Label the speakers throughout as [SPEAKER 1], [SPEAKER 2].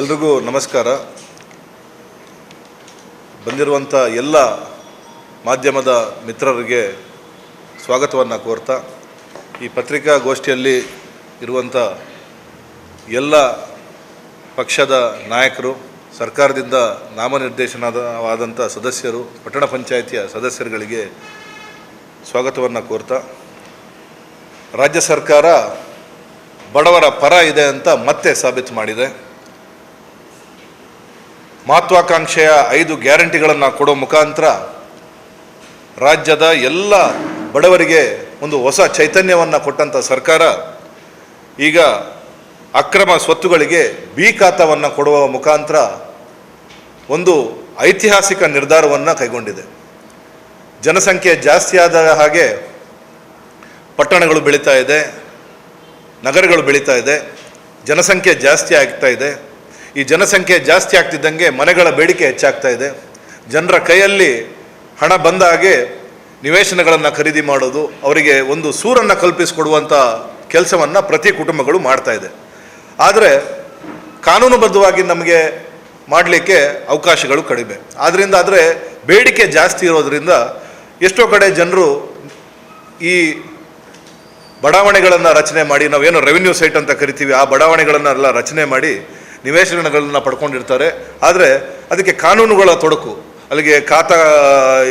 [SPEAKER 1] ಎಲ್ರಿಗೂ ನಮಸ್ಕಾರ. ಬಂದಿರುವಂಥ ಎಲ್ಲ ಮಾಧ್ಯಮದ ಮಿತ್ರರಿಗೆ ಸ್ವಾಗತವನ್ನು ಕೋರ್ತಾ, ಈ ಪತ್ರಿಕಾಗೋಷ್ಠಿಯಲ್ಲಿ ಇರುವಂಥ ಎಲ್ಲ ಪಕ್ಷದ ನಾಯಕರು, ಸರ್ಕಾರದಿಂದ ನಾಮನಿರ್ದೇಶನವಾದಂಥ ಸದಸ್ಯರು, ಪಟ್ಟಣ ಪಂಚಾಯಿತಿಯ ಸದಸ್ಯರುಗಳಿಗೆ ಸ್ವಾಗತವನ್ನು ಕೋರ್ತಾ, ರಾಜ್ಯ ಸರ್ಕಾರ ಬಡವರ ಪರ ಇದೆ ಅಂತ ಮತ್ತೆ ಸಾಬೀತು ಮಾಡಿದೆ. ಮಹತ್ವಾಕಾಂಕ್ಷೆಯ ಐದು ಗ್ಯಾರಂಟಿಗಳನ್ನು ಕೊಡೋ ಮುಖಾಂತರ ರಾಜ್ಯದ ಎಲ್ಲ ಬಡವರಿಗೆ ಒಂದು ಹೊಸ ಚೈತನ್ಯವನ್ನು ಕೊಟ್ಟಂಥ ಸರ್ಕಾರ ಈಗ ಅಕ್ರಮ ಸ್ವತ್ತುಗಳಿಗೆ ಬಿ ಖಾತವನ್ನು ಕೊಡುವ ಮುಖಾಂತರ ಒಂದು ಐತಿಹಾಸಿಕ ನಿರ್ಧಾರವನ್ನು ಕೈಗೊಂಡಿದೆ. ಜನಸಂಖ್ಯೆ ಜಾಸ್ತಿ ಆದ ಹಾಗೆ ಪಟ್ಟಣಗಳು ಬೆಳೀತಾ ಇದೆ, ನಗರಗಳು ಬೆಳೀತಾ ಇದೆ, ಜನಸಂಖ್ಯೆ ಜಾಸ್ತಿ ಆಗ್ತಾ ಇದೆ. ಈ ಜನಸಂಖ್ಯೆ ಜಾಸ್ತಿ ಆಗ್ತಿದ್ದಂಗೆ ಮನೆಗಳ ಬೇಡಿಕೆ ಹೆಚ್ಚಾಗ್ತಾ ಇದೆ. ಜನರ ಕೈಯಲ್ಲಿ ಹಣ ಬಂದ ಹಾಗೆ ನಿವೇಶನಗಳನ್ನು ಖರೀದಿ ಮಾಡೋದು, ಅವರಿಗೆ ಒಂದು ಸೂರನ್ನು ಕಲ್ಪಿಸಿಕೊಡುವಂಥ ಕೆಲಸವನ್ನು ಪ್ರತಿ ಕುಟುಂಬಗಳು ಮಾಡ್ತಾ ಇದೆ. ಆದರೆ ಕಾನೂನುಬದ್ಧವಾಗಿ ನಮಗೆ ಮಾಡಲಿಕ್ಕೆ ಅವಕಾಶಗಳು ಕಡಿಮೆ. ಆದ್ದರಿಂದ ಆದರೆ ಬೇಡಿಕೆ ಜಾಸ್ತಿ ಇರೋದರಿಂದ ಎಷ್ಟೋ ಕಡೆ ಜನರು ಈ ಬಡಾವಣೆಗಳನ್ನು ರಚನೆ ಮಾಡಿ, ನಾವೇನು ರೆವಿನ್ಯೂ ಸೈಟ್ ಅಂತ ಕರಿತೀವಿ, ಆ ಬಡಾವಣೆಗಳನ್ನೆಲ್ಲ ರಚನೆ ಮಾಡಿ ನಿವೇಶನಗಳನ್ನ ಪಡ್ಕೊಂಡಿರ್ತಾರೆ. ಆದರೆ ಅದಕ್ಕೆ ಕಾನೂನುಗಳ ತೊಡಕು, ಅಲ್ಲಿಗೆ ಖಾತ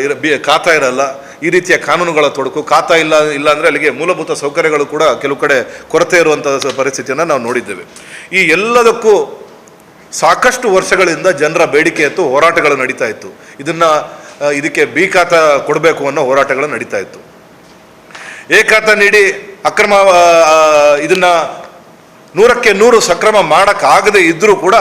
[SPEAKER 1] ಇರ, ಬಿ, ಖಾತಾ ಇರಲ್ಲ, ಈ ರೀತಿಯ ಕಾನೂನುಗಳ ತೊಡಕು, ಖಾತಾ ಇಲ್ಲ ಇಲ್ಲ ಅಂದರೆ ಅಲ್ಲಿಗೆ ಮೂಲಭೂತ ಸೌಕರ್ಯಗಳು ಕೂಡ ಕೆಲವು ಕಡೆ ಕೊರತೆ ಇರುವಂಥ ಪರಿಸ್ಥಿತಿಯನ್ನು ನಾವು ನೋಡಿದ್ದೇವೆ. ಈ ಎಲ್ಲದಕ್ಕೂ ಸಾಕಷ್ಟು ವರ್ಷಗಳಿಂದ ಜನರ ಬೇಡಿಕೆ ಇತ್ತು ಹೋರಾಟಗಳು ನಡೀತಾ ಇತ್ತು. ಇದನ್ನು ಇದಕ್ಕೆ ಬಿ ಖಾತಾ ಕೊಡಬೇಕು ಅನ್ನೋ ಹೋರಾಟಗಳು ನಡೀತಾ ಇತ್ತು. ಎ ನೀಡಿ ಅಕ್ರಮ ಇದನ್ನ ನೂರಕ್ಕೆ ನೂರು ಸಕ್ರಮ ಮಾಡೋಕ್ಕಾಗದೇ ಇದ್ದರೂ ಕೂಡ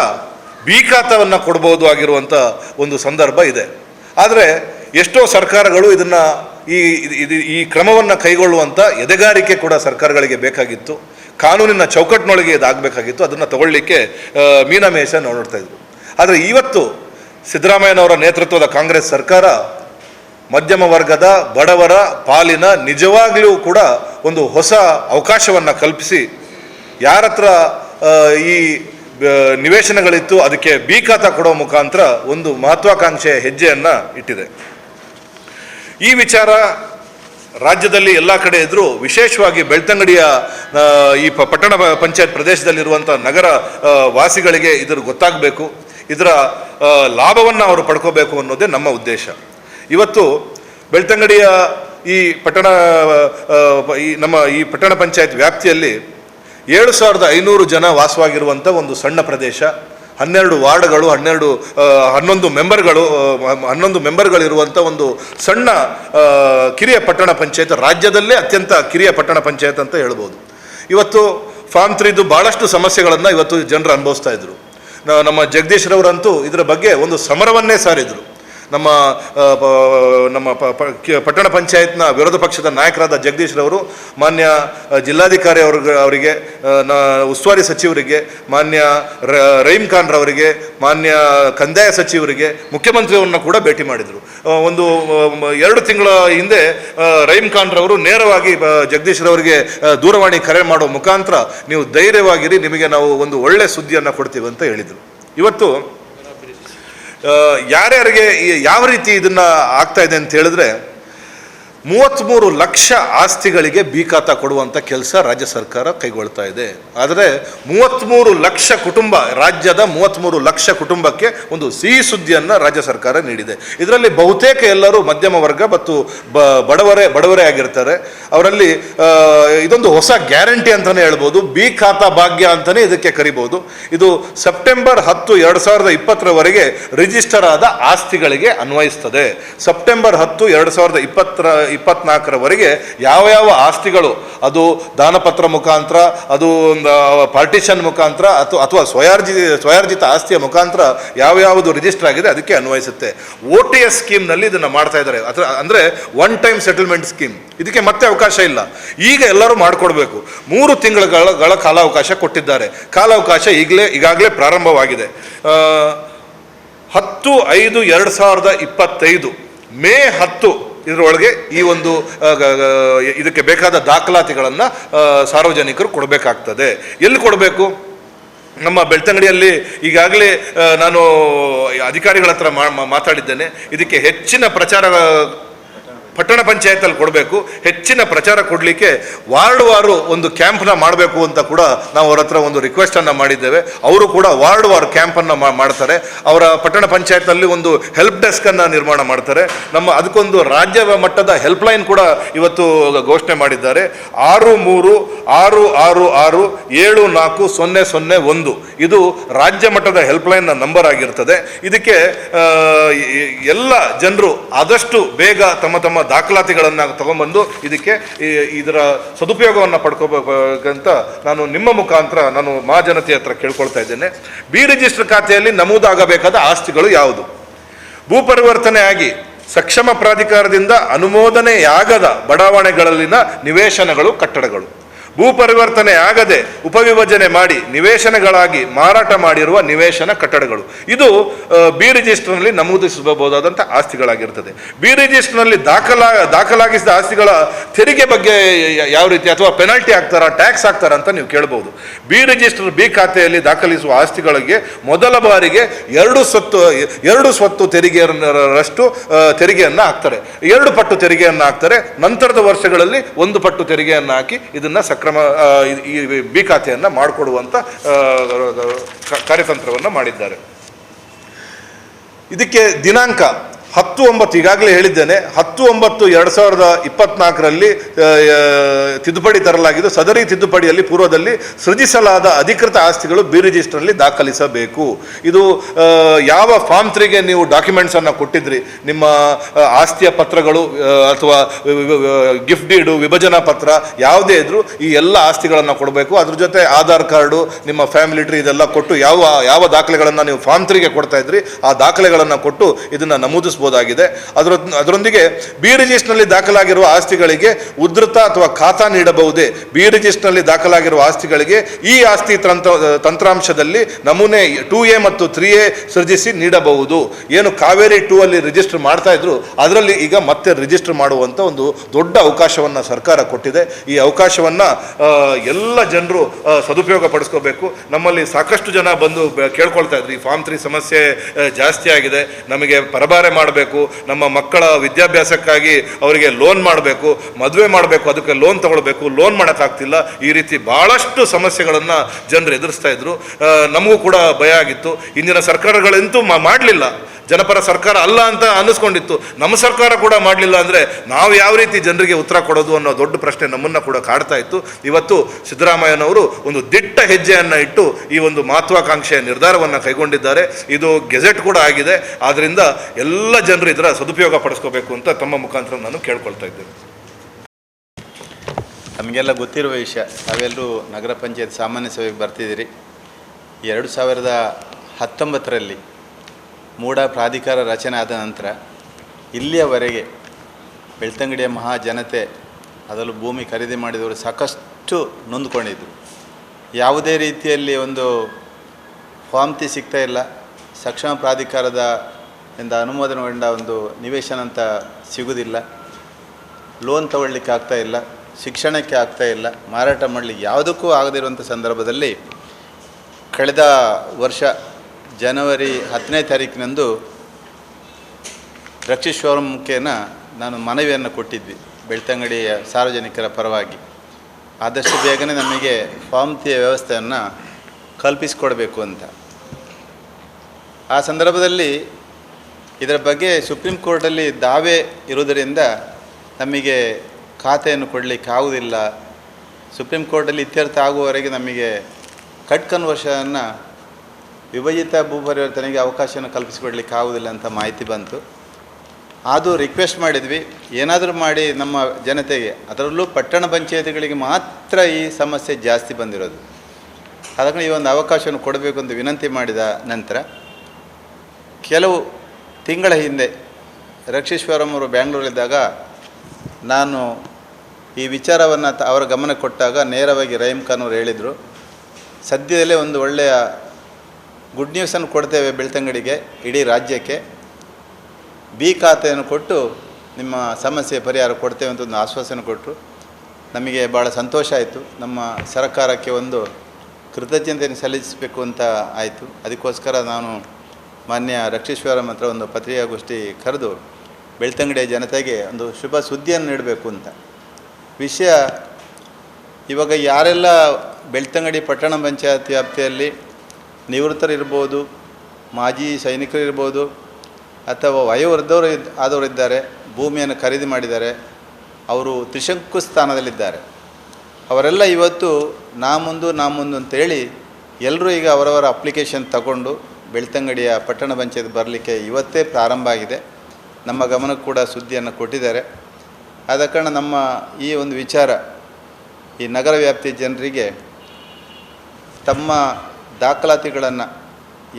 [SPEAKER 1] ಬೀಕಾತವನ್ನು ಕೊಡ್ಬೋದು ಆಗಿರುವಂಥ ಒಂದು ಸಂದರ್ಭ ಇದೆ. ಆದರೆ ಎಷ್ಟೋ ಸರ್ಕಾರಗಳು ಇದನ್ನು ಈ ಇದು- ಈ ಕ್ರಮವನ್ನು ಕೈಗೊಳ್ಳುವಂಥ ಎದೆಗಾರಿಕೆ ಕೂಡ ಸರ್ಕಾರಗಳಿಗೆ ಬೇಕಾಗಿತ್ತು. ಕಾನೂನಿನ ಚೌಕಟ್ಟಿನೊಳಗೆ ಇದಾಗಬೇಕಾಗಿತ್ತು. ಅದನ್ನು ತಗೊಳ್ಳಿಕ್ಕೆ ಮೀನ ಮೀನಮೇಷ ನೋಡ್ತಾ ಇದ್ರು. ಆದರೆ ಇವತ್ತು ಸಿದ್ದರಾಮಯ್ಯನವರ ನೇತೃತ್ವದ ಕಾಂಗ್ರೆಸ್ ಸರ್ಕಾರ ಮಧ್ಯಮ ವರ್ಗದ, ಬಡವರ ಪಾಲಿನ ನಿಜವಾಗಲೂ ಕೂಡ ಒಂದು ಹೊಸ ಅವಕಾಶವನ್ನು ಕಲ್ಪಿಸಿ ಯಾರ ಹತ್ರ ಈ ನಿವೇಶನಗಳಿತ್ತು ಅದಕ್ಕೆ ಬಿ ಖಾತಾ ಕೊಡೋ ಮುಖಾಂತರ ಒಂದು ಮಹತ್ವಾಕಾಂಕ್ಷೆಯ ಹೆಜ್ಜೆಯನ್ನು ಇಟ್ಟಿದೆ. ಈ ವಿಚಾರ ರಾಜ್ಯದಲ್ಲಿ ಎಲ್ಲ ಕಡೆ ಇದ್ದರೂ ವಿಶೇಷವಾಗಿ ಬೆಳ್ತಂಗಡಿಯ ಈ ಪಟ್ಟಣ ಪಂಚಾಯತ್ ಪ್ರದೇಶದಲ್ಲಿರುವಂಥ ನಗರ ವಾಸಿಗಳಿಗೆ ಇದ್ರ ಗೊತ್ತಾಗಬೇಕು. ಇದರ ಲಾಭವನ್ನು ಅವರು ಪಡ್ಕೋಬೇಕು ಅನ್ನೋದೇ ನಮ್ಮ ಉದ್ದೇಶ. ಇವತ್ತು ಬೆಳ್ತಂಗಡಿಯ ಈ ಪಟ್ಟಣ ಈ ನಮ್ಮ ಈ ಪಟ್ಟಣ ಪಂಚಾಯತ್ ವ್ಯಾಪ್ತಿಯಲ್ಲಿ ಏಳು ಸಾವಿರದ ಐನೂರು ಜನ ವಾಸವಾಗಿರುವಂಥ ಒಂದು ಸಣ್ಣ ಪ್ರದೇಶ. ಹನ್ನೆರಡು ವಾರ್ಡ್ಗಳು, ಹನ್ನೆರಡು ಹನ್ನೊಂದು ಮೆಂಬರ್ಗಳು ಹನ್ನೊಂದು ಮೆಂಬರ್ಗಳಿರುವಂಥ ಒಂದು ಸಣ್ಣ ಕಿರಿಯ ಪಟ್ಟಣ ಪಂಚಾಯತ್. ರಾಜ್ಯದಲ್ಲೇ ಅತ್ಯಂತ ಕಿರಿಯ ಪಟ್ಟಣ ಪಂಚಾಯತ್ ಅಂತ ಹೇಳ್ಬೋದು. ಇವತ್ತು ಫಾರ್ಮ್ ತ್ರೀದು ಭಾಳಷ್ಟು ಸಮಸ್ಯೆಗಳನ್ನು ಇವತ್ತು ಜನರು ಅನುಭವಿಸ್ತಾ ಇದ್ರು. ನಮ್ಮ ಜಗದೀಶ್ರವರಂತೂ ಇದರ ಬಗ್ಗೆ ಒಂದು ಸಮರವನ್ನೇ ಸಾರಿದರು. ನಮ್ಮ ನಮ್ಮ ಪಟ್ಟಣ ಪಂಚಾಯತ್ನ ವಿರೋಧ ಪಕ್ಷದ ನಾಯಕರಾದ ಜಗದೀಶ್ರವರು ಮಾನ್ಯ ಜಿಲ್ಲಾಧಿಕಾರಿ ಅವ್ರಿಗೆ, ಅವರಿಗೆ ಉಸ್ತುವಾರಿ ಸಚಿವರಿಗೆ, ಮಾನ್ಯ, ರ- ರಹೀಂ ಖಾನ್ ರವರಿಗೆ, ಮಾನ್ಯ ಕಂದಾಯ ಸಚಿವರಿಗೆ, ಮುಖ್ಯಮಂತ್ರಿಯವರನ್ನ ಕೂಡ ಭೇಟಿ ಮಾಡಿದರು. ಒಂದು ಎರಡು ತಿಂಗಳ ಹಿಂದೆ ರಹೀಮ್ ರಹೀಂ ಖಾನ್ ರವರು ನೇರವಾಗಿ ಜಗದೀಶ್ ರವರಿಗೆ ದೂರವಾಣಿ ಕರೆ ಮಾಡೋ ಮುಖಾಂತರ ನೀವು ಧೈರ್ಯವಾಗಿರಿ, ನಿಮಗೆ ನಾವು ಒಂದು ಒಳ್ಳೆ ಸುದ್ದಿಯನ್ನು ಕೊಡ್ತೀವಿ ಅಂತ ಹೇಳಿದರು. ಇವತ್ತು ಯಾರ್ಯಾರಿಗೆ ಯಾವ ರೀತಿ ಇದನ್ನ ಆಗ್ತಾ ಇದೆ ಅಂತ ಹೇಳಿದ್ರೆ ಮೂವತ್ತ್ಮೂರು ಲಕ್ಷ ಆಸ್ತಿಗಳಿಗೆ ಬೀಕಾತ ಕೊಡುವಂಥ ಕೆಲಸ ರಾಜ್ಯ ಸರ್ಕಾರ ಕೈಗೊಳ್ತಾ ಇದೆ. ಆದರೆ ಮೂವತ್ತ್ಮೂರು ಲಕ್ಷ ಕುಟುಂಬ, ರಾಜ್ಯದ ಮೂವತ್ತ್ಮೂರು ಲಕ್ಷ ಕುಟುಂಬಕ್ಕೆ ಒಂದು ಸಿಹಿ ಸುದ್ದಿಯನ್ನು ರಾಜ್ಯ ಸರ್ಕಾರ ನೀಡಿದೆ. ಇದರಲ್ಲಿ ಬಹುತೇಕ ಎಲ್ಲರೂ ಮಧ್ಯಮ ವರ್ಗ ಮತ್ತು ಬ, ಬಡವರೇ ಬಡವರೇ ಆಗಿರ್ತಾರೆ. ಅವರಲ್ಲಿ ಇದೊಂದು ಹೊಸ ಗ್ಯಾರಂಟಿ ಅಂತಲೇ ಹೇಳ್ಬೋದು. ಬಿ ಖಾತಾ ಭಾಗ್ಯ ಅಂತಲೇ ಇದಕ್ಕೆ ಕರಿಬೋದು. ಇದು ಸೆಪ್ಟೆಂಬರ್ ಹತ್ತು ಎರಡು ಸಾವಿರದ ಇಪ್ಪತ್ತರವರೆಗೆ ರಿಜಿಸ್ಟರ್ ಆದ ಆಸ್ತಿಗಳಿಗೆ ಅನ್ವಯಿಸ್ತದೆ. ಸೆಪ್ಟೆಂಬರ್ ಹತ್ತು ಎರಡು ಸಾವಿರದ ಇಪ್ಪತ್ತರ ಇಪ್ಪತ್ನಾಲ್ಕರವರೆಗೆ ಯಾವ ಯಾವ ಆಸ್ತಿಗಳು, ಅದು ದಾನಪತ್ರ ಮುಖಾಂತರ, ಅದು ಒಂದು ಪಾರ್ಟಿಷನ್ ಮುಖಾಂತರ ಅಥವಾ ಅಥವಾ ಸ್ವಯಾರ್ಜಿ, ಸ್ವಯಾರ್ಜಿತ ಆಸ್ತಿಯ ಮುಖಾಂತರ ಯಾವ ಯಾವುದು ರಿಜಿಸ್ಟರ್ ಆಗಿದೆ ಅದಕ್ಕೆ ಅನ್ವಯಿಸುತ್ತೆ. ಓ ಟಿ ಎಸ್ ಸ್ಕೀಮ್ನಲ್ಲಿ ಇದನ್ನು ಮಾಡ್ತಾ ಇದ್ದಾರೆ. ಅಥವಾ ಅಂದರೆ ಒನ್ ಟೈಮ್ ಸೆಟಲ್ಮೆಂಟ್ ಸ್ಕೀಮ್ ಇದಕ್ಕೆ ಮತ್ತೆ ಅವಕಾಶ ಇಲ್ಲ. ಈಗ ಎಲ್ಲರೂ ಮಾಡಿಕೊಡ್ಬೇಕು. ಮೂರು ತಿಂಗಳುಗಳ ಕಾಲಾವಕಾಶ ಕೊಟ್ಟಿದ್ದಾರೆ. ಕಾಲಾವಕಾಶ ಈಗಲೇ, ಈಗಾಗಲೇ ಪ್ರಾರಂಭವಾಗಿದೆ. ಹತ್ತು ಐದು ಎರಡು ಸಾವಿರದ ಇಪ್ಪತ್ತೈದು, ಮೇ ಹತ್ತು ಇದರೊಳಗೆ ಈ ಒಂದು ಇದಕ್ಕೆ ಬೇಕಾದ ದಾಖಲಾತಿಗಳನ್ನು ಸಾರ್ವಜನಿಕರು ಕೊಡಬೇಕಾಗ್ತದೆ. ಎಲ್ಲಿ ಕೊಡಬೇಕು? ನಮ್ಮ ಬೆಳ್ತಂಗಡಿಯಲ್ಲಿ ಈಗಾಗಲೇ ನಾನು ಅಧಿಕಾರಿಗಳ ಹತ್ರ ಮಾತಾಡಿದ್ದೇನೆ. ಇದಕ್ಕೆ ಹೆಚ್ಚಿನ ಪ್ರಚಾರ ಪಟ್ಟಣ ಪಂಚಾಯತಲ್ಲಿ ಕೊಡಬೇಕು, ಹೆಚ್ಚಿನ ಪ್ರಚಾರ ಕೊಡಲಿಕ್ಕೆ ವಾರ್ಡ್ ವಾರು ಒಂದು ಕ್ಯಾಂಪ್ನ ಮಾಡಬೇಕು ಅಂತ ಕೂಡ ನಾವು ಅವ್ರ ಹತ್ರ ಒಂದು ರಿಕ್ವೆಸ್ಟನ್ನು ಮಾಡಿದ್ದೇವೆ. ಅವರು ಕೂಡ ವಾರ್ಡ್ ವಾರ್ ಕ್ಯಾಂಪನ್ನು ಮಾಡ್ತಾರೆ. ಅವರ ಪಟ್ಟಣ ಪಂಚಾಯತ್ನಲ್ಲಿ ಒಂದು ಹೆಲ್ಪ್ ಡೆಸ್ಕನ್ನು ನಿರ್ಮಾಣ ಮಾಡ್ತಾರೆ. ನಮ್ಮ ಅದಕ್ಕೊಂದು ರಾಜ್ಯ ಮಟ್ಟದ ಹೆಲ್ಪ್ಲೈನ್ ಕೂಡ ಇವತ್ತು ಘೋಷಣೆ ಮಾಡಿದ್ದಾರೆ. ಆರು ಮೂರು, ಆರು ಆರು ಆರು, ಏಳು ನಾಲ್ಕು, ಸೊನ್ನೆ ಸೊನ್ನೆ ಒಂದು. ಇದು ರಾಜ್ಯ ಮಟ್ಟದ ಹೆಲ್ಪ್ಲೈನ್ನ ನಂಬರ್ ಆಗಿರ್ತದೆ. ಇದಕ್ಕೆ ಎಲ್ಲ ಜನರು ಆದಷ್ಟು ಬೇಗ ತಮ್ಮ ತಮ್ಮ ದಾಖಲಾತಿಗಳನ್ನು ತಗೊಂಬಂದು ಇದಕ್ಕೆ ಇದರ ಸದುಪಯೋಗವನ್ನು ಪಡ್ಕೋಬೇಕಂತ ನಾನು ನಿಮ್ಮ ಮುಖಾಂತರ ನಾನು ಮಹಾಜನತೆ ಹತ್ರ ಕೇಳ್ಕೊಳ್ತಾ ಇದ್ದೇನೆ. ಬಿ ರಿಜಿಸ್ಟರ್ ಖಾತೆಯಲ್ಲಿ ನಮೂದಾಗಬೇಕಾದ ಆಸ್ತಿಗಳು ಯಾವುದು? ಭೂ ಪರಿವರ್ತನೆ ಆಗಿ ಸಕ್ಷಮ ಪ್ರಾಧಿಕಾರದಿಂದ ಅನುಮೋದನೆಯಾಗದ ಬಡಾವಣೆಗಳಲ್ಲಿನ ನಿವೇಶನಗಳು, ಕಟ್ಟಡಗಳು. ಭೂ ಪರಿವರ್ತನೆ ಆಗದೆ ಉಪವಿಭಜನೆ ಮಾಡಿ ನಿವೇಶನಗಳಾಗಿ ಮಾರಾಟ ಮಾಡಿರುವ ನಿವೇಶನ ಕಟ್ಟಡಗಳು. ಇದು ಬಿ ರಿಜಿಸ್ಟರ್ನಲ್ಲಿ ನಮೂದಿಸಬಹುದಾದಂಥ ಆಸ್ತಿಗಳಾಗಿರ್ತದೆ. ಬಿ ರಿಜಿಸ್ಟರ್ನಲ್ಲಿ ದಾಖಲಾ, ದಾಖಲಾಗಿಸಿದ ಆಸ್ತಿಗಳ ತೆರಿಗೆ ಬಗ್ಗೆ ಯಾವ ರೀತಿ ಅಥವಾ ಪೆನಾಲ್ಟಿ ಹಾಕ್ತಾರಾ, ಟ್ಯಾಕ್ಸ್ ಹಾಕ್ತಾರಾ ಅಂತ ನೀವು ಕೇಳ್ಬೋದು. ಬಿ ರಿಜಿಸ್ಟರ್ ಬಿ ಖಾತೆಯಲ್ಲಿ ದಾಖಲಿಸುವ ಆಸ್ತಿಗಳಿಗೆ ಮೊದಲ ಬಾರಿಗೆ ಎರಡು ಸ್ವತ್ತು ಎರಡು ಸ್ವತ್ತು ತೆರಿಗೆಯರಷ್ಟು ತೆರಿಗೆಯನ್ನ ಹಾಕ್ತಾರೆ. ಎರಡು ಪಟ್ಟು ತೆರಿಗೆಯನ್ನು ಹಾಕ್ತಾರೆ. ನಂತರದ ವರ್ಷಗಳಲ್ಲಿ ಒಂದು ಪಟ್ಟು ತೆರಿಗೆಯನ್ನು ಹಾಕಿ ಇದನ್ನು ಸಕ್ರಮ ಈ- ಈ ಬಿ ಖಾತೆಯನ್ನು ಮಾಡಿಕೊಡುವಂಥ ಕಾರ್ಯತಂತ್ರವನ್ನು ಮಾಡಿದ್ದಾರೆ. ಇದಕ್ಕೆ ದಿನಾಂಕ ಹತ್ತು ಒಂಬತ್ತು, ಈಗಾಗಲೇ ಹೇಳಿದ್ದೇನೆ, ಹತ್ತು ಒಂಬತ್ತು ಎರಡು ಸಾವಿರದ ಇಪ್ಪತ್ನಾಲ್ಕರಲ್ಲಿ ತಿದ್ದುಪಡಿ ತರಲಾಗಿದ್ದು, ಸದರಿ ತಿದ್ದುಪಡಿಯಲ್ಲಿ ಪೂರ್ವದಲ್ಲಿ ಸೃಜಿಸಲಾದ ಅಧಿಕೃತ ಆಸ್ತಿಗಳು ಬಿ ರಿಜಿಸ್ಟರ್ನಲ್ಲಿ ದಾಖಲಿಸಬೇಕು. ಇದು ಯಾವ ಫಾರ್ಮ್ ತ್ರೀಗೆ ನೀವು ಡಾಕ್ಯುಮೆಂಟ್ಸನ್ನು ಕೊಟ್ಟಿದ್ರಿ? ನಿಮ್ಮ ಆಸ್ತಿಯ ಪತ್ರಗಳು ಅಥವಾ ಗಿಫ್ಟ್ ಡೀಡು, ವಿಭಜನಾ ಪತ್ರ, ಯಾವುದೇ ಇದ್ದರೂ ಈ ಎಲ್ಲ ಆಸ್ತಿಗಳನ್ನು ಕೊಡಬೇಕು. ಅದ್ರ ಜೊತೆ ಆಧಾರ್ ಕಾರ್ಡು, ನಿಮ್ಮ ಫ್ಯಾಮಿಲಿ ಟ್ರೀ ಇದೆಲ್ಲ ಕೊಟ್ಟು ಯಾವ ಯಾವ ದಾಖಲೆಗಳನ್ನು ನೀವು ಫಾರ್ಮ್ ತ್ರೀಗೆ ಕೊಡ್ತಾ ಇದ್ರಿ, ಆ ದಾಖಲೆಗಳನ್ನು ಕೊಟ್ಟು ಇದನ್ನು ನಮೂದಿಸಬಹುದಾಗಿದೆ ಅದರ, ಅದರೊಂದಿಗೆ ಬಿ ರಿಜಿಸ್ಟ್ನಲ್ಲಿ ದಾಖಲಾಗಿರುವ ಆಸ್ತಿಗಳಿಗೆ ಉದ್ಧತ ಅಥವಾ ಖಾತಾ ನೀಡಬಹುದೇ? ಬಿ ರಿಜಿಸ್ಟ್ನಲ್ಲಿ ದಾಖಲಾಗಿರುವ ಆಸ್ತಿಗಳಿಗೆ ಈ ಆಸ್ತಿ ತಂತ್ರ, ತಂತ್ರಾಂಶದಲ್ಲಿ ನಮೂನೆ ಟೂ ಎ ಮತ್ತು ತ್ರೀ ಎ ಸೃಜಿಸಿ ನೀಡಬಹುದು. ಏನು ಕಾವೇರಿ ಟೂ ಅಲ್ಲಿ ರಿಜಿಸ್ಟರ್ ಮಾಡ್ತಾ ಇದ್ರು, ಅದರಲ್ಲಿ ಈಗ ಮತ್ತೆ ರಿಜಿಸ್ಟರ್ ಮಾಡುವಂತ ಒಂದು ದೊಡ್ಡ ಅವಕಾಶವನ್ನ ಸರ್ಕಾರ ಕೊಟ್ಟಿದೆ. ಈ ಅವಕಾಶವನ್ನ ಎಲ್ಲ ಜನರು ಸದುಪಯೋಗ ಪಡಿಸ್ಕೋಬೇಕು. ನಮ್ಮಲ್ಲಿ ಸಾಕಷ್ಟು ಜನ ಬಂದು ಕೇಳ್ಕೊಳ್ತಾ ಇದ್ರು. ಈ ಫಾರ್ಮ್ ತ್ರೀ ಸಮಸ್ಯೆ ಜಾಸ್ತಿ ಆಗಿದೆ. ನಮಗೆ ಪರಭಾರೆ ಮಾಡಬೇಕು. ನಮ್ಮ ಮಕ್ಕಳ ವಿದ್ಯಾಭ್ಯಾಸಕ್ಕಾಗಿ ಅವರಿಗೆ ಲೋನ್ ಮಾಡಬೇಕು ಮದುವೆ ಮಾಡಬೇಕು ಅದಕ್ಕೆ ಲೋನ್ ತಗೊಳ್ಬೇಕು ಲೋನ್ ಮಾಡೋಕ್ಕಾಗ್ತಿಲ್ಲ. ಈ ರೀತಿ ಭಾಳಷ್ಟು ಸಮಸ್ಯೆಗಳನ್ನು ಜನರು ಎದುರಿಸ್ತಾ ಇದ್ರು. ಆ, ನಮಗೂ ಕೂಡ ಭಯ ಆಗಿತ್ತು. ಇಂದಿನ ಸರ್ಕಾರಗಳಂತೂ ಮಾಡಲಿಲ್ಲ. ಜನಪರ ಸರ್ಕಾರ ಅಲ್ಲ ಅಂತ ಅನ್ನಿಸ್ಕೊಂಡಿತ್ತು. ನಮ್ಮ ಸರ್ಕಾರ ಕೂಡ ಮಾಡಲಿಲ್ಲ ಅಂದರೆ ನಾವು ಯಾವ ರೀತಿ ಜನರಿಗೆ ಉತ್ತರ ಕೊಡೋದು ಅನ್ನೋ ದೊಡ್ಡ ಪ್ರಶ್ನೆ ನಮ್ಮನ್ನು ಕೂಡ ಕಾಡ್ತಾ ಇತ್ತು. ಇವತ್ತು ಸಿದ್ದರಾಮಯ್ಯನವರು ಒಂದು ದಿಟ್ಟ ಹೆಜ್ಜೆಯನ್ನು ಇಟ್ಟು ಈ ಒಂದು ಮಹತ್ವಾಕಾಂಕ್ಷೆಯ ನಿರ್ಧಾರವನ್ನು ಕೈಗೊಂಡಿದ್ದಾರೆ. ಇದು ಗೆಜೆಟ್ ಕೂಡ ಆಗಿದೆ. ಆದ್ದರಿಂದ ಎಲ್ಲ ಜನರು ಇದರ ಸದುಪಯೋಗ ಪಡಿಸ್ಕೋಬೇಕು ಅಂತ ತಮ್ಮ ಮುಖಾಂತರ ನಾನು ಕೇಳ್ಕೊಳ್ತಾ ಇದ್ದೇನೆ.
[SPEAKER 2] ನಮಗೆಲ್ಲ ಗೊತ್ತಿರುವ ವಿಷಯ, ನಾವೆಲ್ಲರೂ ನಗರ ಪಂಚಾಯತ್ ಸಾಮಾನ್ಯ ಸಭೆಗೆ ಬರ್ತಿದ್ದೀರಿ. ಎರಡು ಸಾವಿರದ ಹತ್ತೊಂಬತ್ತರಲ್ಲಿ ಮೂಡ ಪ್ರಾಧಿಕಾರ ರಚನೆ ಆದ ನಂತರ ಇಲ್ಲಿಯವರೆಗೆ ಬೆಳ್ತಂಗಡಿಯ ಮಹಾಜನತೆ ಅದರಲ್ಲೂ ಭೂಮಿ ಖರೀದಿ ಮಾಡಿದವರು ಸಾಕಷ್ಟು ನೊಂದ್ಕೊಂಡಿದ್ರು. ಯಾವುದೇ ರೀತಿಯಲ್ಲಿ ಒಂದು ಫಾಮ್ತಿ ಸಿಗ್ತಾ ಇಲ್ಲ. ಸಕ್ಷಮ ಪ್ರಾಧಿಕಾರದ ಇಂದ ಅನುಮೋದನೆಗೊಂಡ ಒಂದು ನಿವೇಶನ ಅಂತ ಸಿಗುವುದಿಲ್ಲ. ಲೋನ್ ತಗೊಳ್ಳಿಕ್ಕೆ ಆಗ್ತಾ ಇಲ್ಲ. ಶಿಕ್ಷಣಕ್ಕೆ ಆಗ್ತಾ ಇಲ್ಲ. ಮಾರಾಟ ಮಾಡಲಿಕ್ಕೆ ಯಾವುದಕ್ಕೂ ಆಗದಿರುವಂಥ ಸಂದರ್ಭದಲ್ಲಿ ಕಳೆದ ವರ್ಷ ಜನವರಿ ಹತ್ತನೇ ತಾರೀಕಿನಂದು ರಕ್ಷಿಶ್ವರ ಮುಖೇನ ನಾನು ಮನವಿಯನ್ನು ಕೊಟ್ಟಿದ್ವಿ ಬೆಳ್ತಂಗಡಿಯ ಸಾರ್ವಜನಿಕರ ಪರವಾಗಿ. ಆದಷ್ಟು ಬೇಗನೆ ನಮಗೆ ಫಾಮ್ತಿಯ ವ್ಯವಸ್ಥೆಯನ್ನು ಕಲ್ಪಿಸಿಕೊಡಬೇಕು ಅಂತ. ಆ ಸಂದರ್ಭದಲ್ಲಿ ಇದರ ಬಗ್ಗೆ ಸುಪ್ರೀಂ ಕೋರ್ಟಲ್ಲಿ ದಾವೆ ಇರುವುದರಿಂದ ನಮಗೆ ಖಾತೆಯನ್ನು ಕೊಡಲಿಕ್ಕೆ ಆಗುವುದಿಲ್ಲ. ಸುಪ್ರೀಂ ಕೋರ್ಟಲ್ಲಿ ಇತ್ಯರ್ಥ ಆಗುವವರೆಗೆ ನಮಗೆ ಕಟ್ ಕನ್ವರ್ಷನ್ನು ವಿಭಜಿತ ಭೂ ಪರಿವರ್ತನೆಗೆ ಅವಕಾಶವನ್ನು ಕಲ್ಪಿಸಿಕೊಡ್ಲಿಕ್ಕೆ ಆಗೋದಿಲ್ಲ ಅಂತ ಮಾಹಿತಿ ಬಂತು. ಅದು ರಿಕ್ವೆಸ್ಟ್ ಮಾಡಿದ್ವಿ. ಏನಾದರೂ ಮಾಡಿ ನಮ್ಮ ಜನತೆಗೆ, ಅದರಲ್ಲೂ ಪಟ್ಟಣ ಪಂಚಾಯತಿಗಳಿಗೆ ಮಾತ್ರ ಈ ಸಮಸ್ಯೆ ಜಾಸ್ತಿ ಬಂದಿರೋದು. ಅದಕ್ಕೆ ಈ ಒಂದು ಅವಕಾಶವನ್ನು ಕೊಡಬೇಕು ಅಂತ ವಿನಂತಿ ಮಾಡಿದ ನಂತರ, ಕೆಲವು ತಿಂಗಳ ಹಿಂದೆ ರಕ್ಷೇಶ್ವರಂ ಅವರು ಬ್ಯಾಂಗ್ಳೂರಲ್ಲಿದ್ದಾಗ ನಾನು ಈ ವಿಚಾರವನ್ನು ಅವರ ಗಮನ ಕೊಟ್ಟಾಗ ನೇರವಾಗಿ ರಹೀಮ್ ಖಾನ್ ಅವರು ಹೇಳಿದರು. ಸದ್ಯದಲ್ಲೇ ಒಂದು ಒಳ್ಳೆಯ ಗುಡ್ ನ್ಯೂಸನ್ನು ಕೊಡ್ತೇವೆ ಬೆಳ್ತಂಗಡಿಗೆ, ಇಡೀ ರಾಜ್ಯಕ್ಕೆ. ಬಿ ಖಾತೆಯನ್ನು ಕೊಟ್ಟು ನಿಮ್ಮ ಸಮಸ್ಯೆ ಪರಿಹಾರ ಕೊಡ್ತೇವೆ ಅಂತ ಒಂದು ಆಶ್ವಾಸನೆ ಕೊಟ್ಟರು ನಮಗೆ ಭಾಳ ಸಂತೋಷ ಆಯಿತು. ನಮ್ಮ ಸರ್ಕಾರಕ್ಕೆ ಒಂದು ಕೃತಜ್ಞತೆಯನ್ನು ಸಲ್ಲಿಸಬೇಕು ಅಂತ ಆಯಿತು. ಅದಕ್ಕೋಸ್ಕರ ನಾನು ಮಾನ್ಯ ರಕ್ಷೇಶ್ವರಂ ಹತ್ರ ಒಂದು ಪತ್ರಿಕಾಗೋಷ್ಠಿ ಕರೆದು ಬೆಳ್ತಂಗಡಿಯ ಜನತೆಗೆ ಒಂದು ಶುಭ ಸುದ್ದಿಯನ್ನು ನೀಡಬೇಕು ಅಂತ. ವಿಷಯ ಇವಾಗ ಯಾರೆಲ್ಲ ಬೆಳ್ತಂಗಡಿ ಪಟ್ಟಣ ಪಂಚಾಯತ್ ವ್ಯಾಪ್ತಿಯಲ್ಲಿ ನಿವೃತ್ತರಿರ್ಬೋದು, ಮಾಜಿ ಸೈನಿಕರಿರ್ಬೋದು, ಅಥವಾ ವಯೋವೃದ್ಧವರು ಇದ್, ಆದವರಿದ್ದಾರೆ, ಭೂಮಿಯನ್ನು ಖರೀದಿ ಮಾಡಿದ್ದಾರೆ, ಅವರು ತ್ರಿಶಂಕು ಸ್ಥಾನದಲ್ಲಿದ್ದಾರೆ. ಅವರೆಲ್ಲ ಇವತ್ತು ನಾ ಮುಂದು ನಾ ಮುಂದು ಅಂತೇಳಿ ಎಲ್ಲರೂ ಈಗ ಅವರವರ ಅಪ್ಲಿಕೇಶನ್ ತಗೊಂಡು ಬೆಳ್ತಂಗಡಿಯ ಪಟ್ಟಣ ಪಂಚಾಯತ್ ಬರಲಿಕ್ಕೆ ಇವತ್ತೇ ಪ್ರಾರಂಭ ಆಗಿದೆ. ನಮ್ಮ ಗಮನಕ್ಕೆ ಕೂಡ ಸುದ್ದಿಯನ್ನು ಕೊಟ್ಟಿದ್ದಾರೆ. ಆದ ಕಾರಣ ನಮ್ಮ ಈ ಒಂದು ವಿಚಾರ ಈ ನಗರ ವ್ಯಾಪ್ತಿ ಜನರಿಗೆ ತಮ್ಮ ದಾಖಲಾತಿಗಳನ್ನು,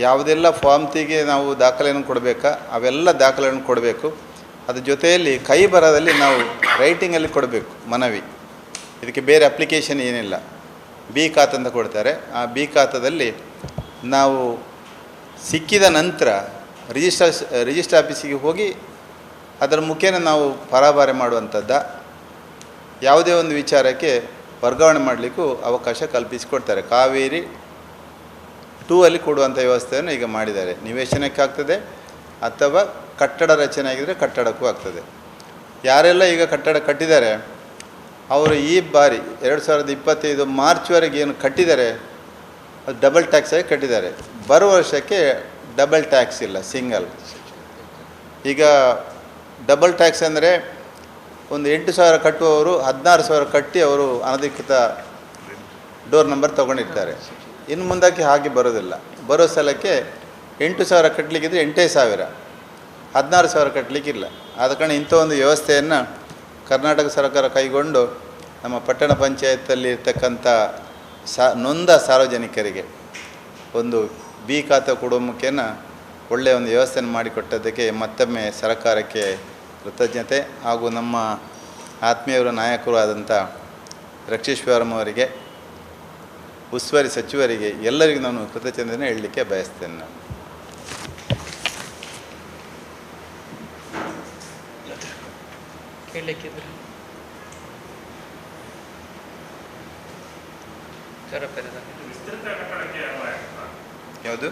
[SPEAKER 2] ಯಾವುದೆಲ್ಲ ಫಾರ್ಮ್ತಿಗೆ ನಾವು ದಾಖಲೆಯನ್ನು ಕೊಡಬೇಕಾ, ಅವೆಲ್ಲ ದಾಖಲೆಯನ್ನು ಕೊಡಬೇಕು. ಅದ್ರ ಜೊತೆಯಲ್ಲಿ ಕೈ ಬರದಲ್ಲಿ ನಾವು ರೈಟಿಂಗಲ್ಲಿ ಕೊಡಬೇಕು, ಮನವಿ. ಇದಕ್ಕೆ ಬೇರೆ ಅಪ್ಲಿಕೇಶನ್ ಏನಿಲ್ಲ. ಬಿ ಖಾತೆ ಅಂತ ಕೊಡ್ತಾರೆ. ಆ ಬಿ ಖಾತದಲ್ಲಿ ನಾವು ಸಿಕ್ಕಿದ ನಂತರ ರಿಜಿಸ್ಟರ್ ರಿಜಿಸ್ಟರ್ ಆಫೀಸಿಗೆ ಹೋಗಿ ಅದರ ಮುಖೇನ ನಾವು ಪರಾಭಾರೆ ಮಾಡುವಂಥದ್ದ, ಯಾವುದೇ ಒಂದು ವಿಚಾರಕ್ಕೆ ವರ್ಗಾವಣೆ ಮಾಡಲಿಕ್ಕೂ ಅವಕಾಶ ಕಲ್ಪಿಸಿಕೊಡ್ತಾರೆ. ಕಾವೇರಿ ಟೂ ಅಲ್ಲಿ ಕೊಡುವಂಥ ವ್ಯವಸ್ಥೆಯನ್ನು ಈಗ ಮಾಡಿದ್ದಾರೆ. ನಿವೇಶನಕ್ಕೆ ಆಗ್ತದೆ ಅಥವಾ ಕಟ್ಟಡ ರಚನೆ ಆಗಿದರೆ ಕಟ್ಟಡಕ್ಕೂ ಆಗ್ತದೆ. ಯಾರೆಲ್ಲ ಈಗ ಕಟ್ಟಡ ಕಟ್ಟಿದ್ದಾರೆ, ಅವರು ಈ ಬಾರಿ ಎರಡು ಸಾವಿರದ ಇಪ್ಪತ್ತೈದು ಮಾರ್ಚ್ವರೆಗೆ ಏನು ಕಟ್ಟಿದ್ದಾರೆ, ಅದು ಡಬಲ್ ಟ್ಯಾಕ್ಸ್ ಆಗಿ ಕಟ್ಟಿದ್ದಾರೆ. ಬರುವ ವರ್ಷಕ್ಕೆ ಡಬಲ್ ಟ್ಯಾಕ್ಸ್ ಇಲ್ಲ ಸಿಂಗಲ್ ಈಗ ಡಬಲ್ ಟ್ಯಾಕ್ಸ್ ಅಂದರೆ ಒಂದು ಎಂಟು ಸಾವಿರ ಕಟ್ಟುವವರು ಹದಿನಾರು ಸಾವಿರ ಕಟ್ಟಿ ಅವರು ಅನಧಿಕೃತ ಡೋರ್ ನಂಬರ್ ತೊಗೊಂಡಿರ್ತಾರೆ. ಇನ್ನು ಮುಂದಕ್ಕೆ ಹಾಗೆ ಬರೋದಿಲ್ಲ. ಬರೋ ಸಲಕ್ಕೆ ಎಂಟು ಸಾವಿರ ಕಟ್ಟಲಿಕ್ಕಿದ್ರೆ ಎಂಟೇ ಸಾವಿರ. ಹದಿನಾರು ಸಾವಿರ ಕಟ್ಟಲಿಕ್ಕಿಲ್ಲ ಆದ ಕಾರಣ ಇಂಥ ಒಂದು ವ್ಯವಸ್ಥೆಯನ್ನು ಕರ್ನಾಟಕ ಸರ್ಕಾರ ಕೈಗೊಂಡು ನಮ್ಮ ಪಟ್ಟಣ ಪಂಚಾಯತ್ತಲ್ಲಿ ಇರ್ತಕ್ಕಂಥ ಸಾ, ನೊಂದ ಸಾರ್ವಜನಿಕರಿಗೆ ಒಂದು ಬಿ ಖಾತೆ ಕೊಡುವ ಮುಖೇನ ಒಳ್ಳೆಯ ಒಂದು ವ್ಯವಸ್ಥೆಯನ್ನು ಮಾಡಿಕೊಟ್ಟದ್ದಕ್ಕೆ ಮತ್ತೊಮ್ಮೆ ಸರ್ಕಾರಕ್ಕೆ ಕೃತಜ್ಞತೆ ಹಾಗೂ ನಮ್ಮ ಆತ್ಮೀಯರ ನಾಯಕರು ಆದಂಥ ರಕ್ಷೇಶ್ವರಂ ಅವರಿಗೆ ಉಸ್ತುವಾರಿ ಸಚಿವರಿಗೆ ಎಲ್ಲರಿಗೂ ನಾನು ಕೃತಜ್ಞತೆಯನ್ನು ಹೇಳಲಿಕ್ಕೆ ಬಯಸ್ತೇನೆ ನಾನು. ಯಾವುದು.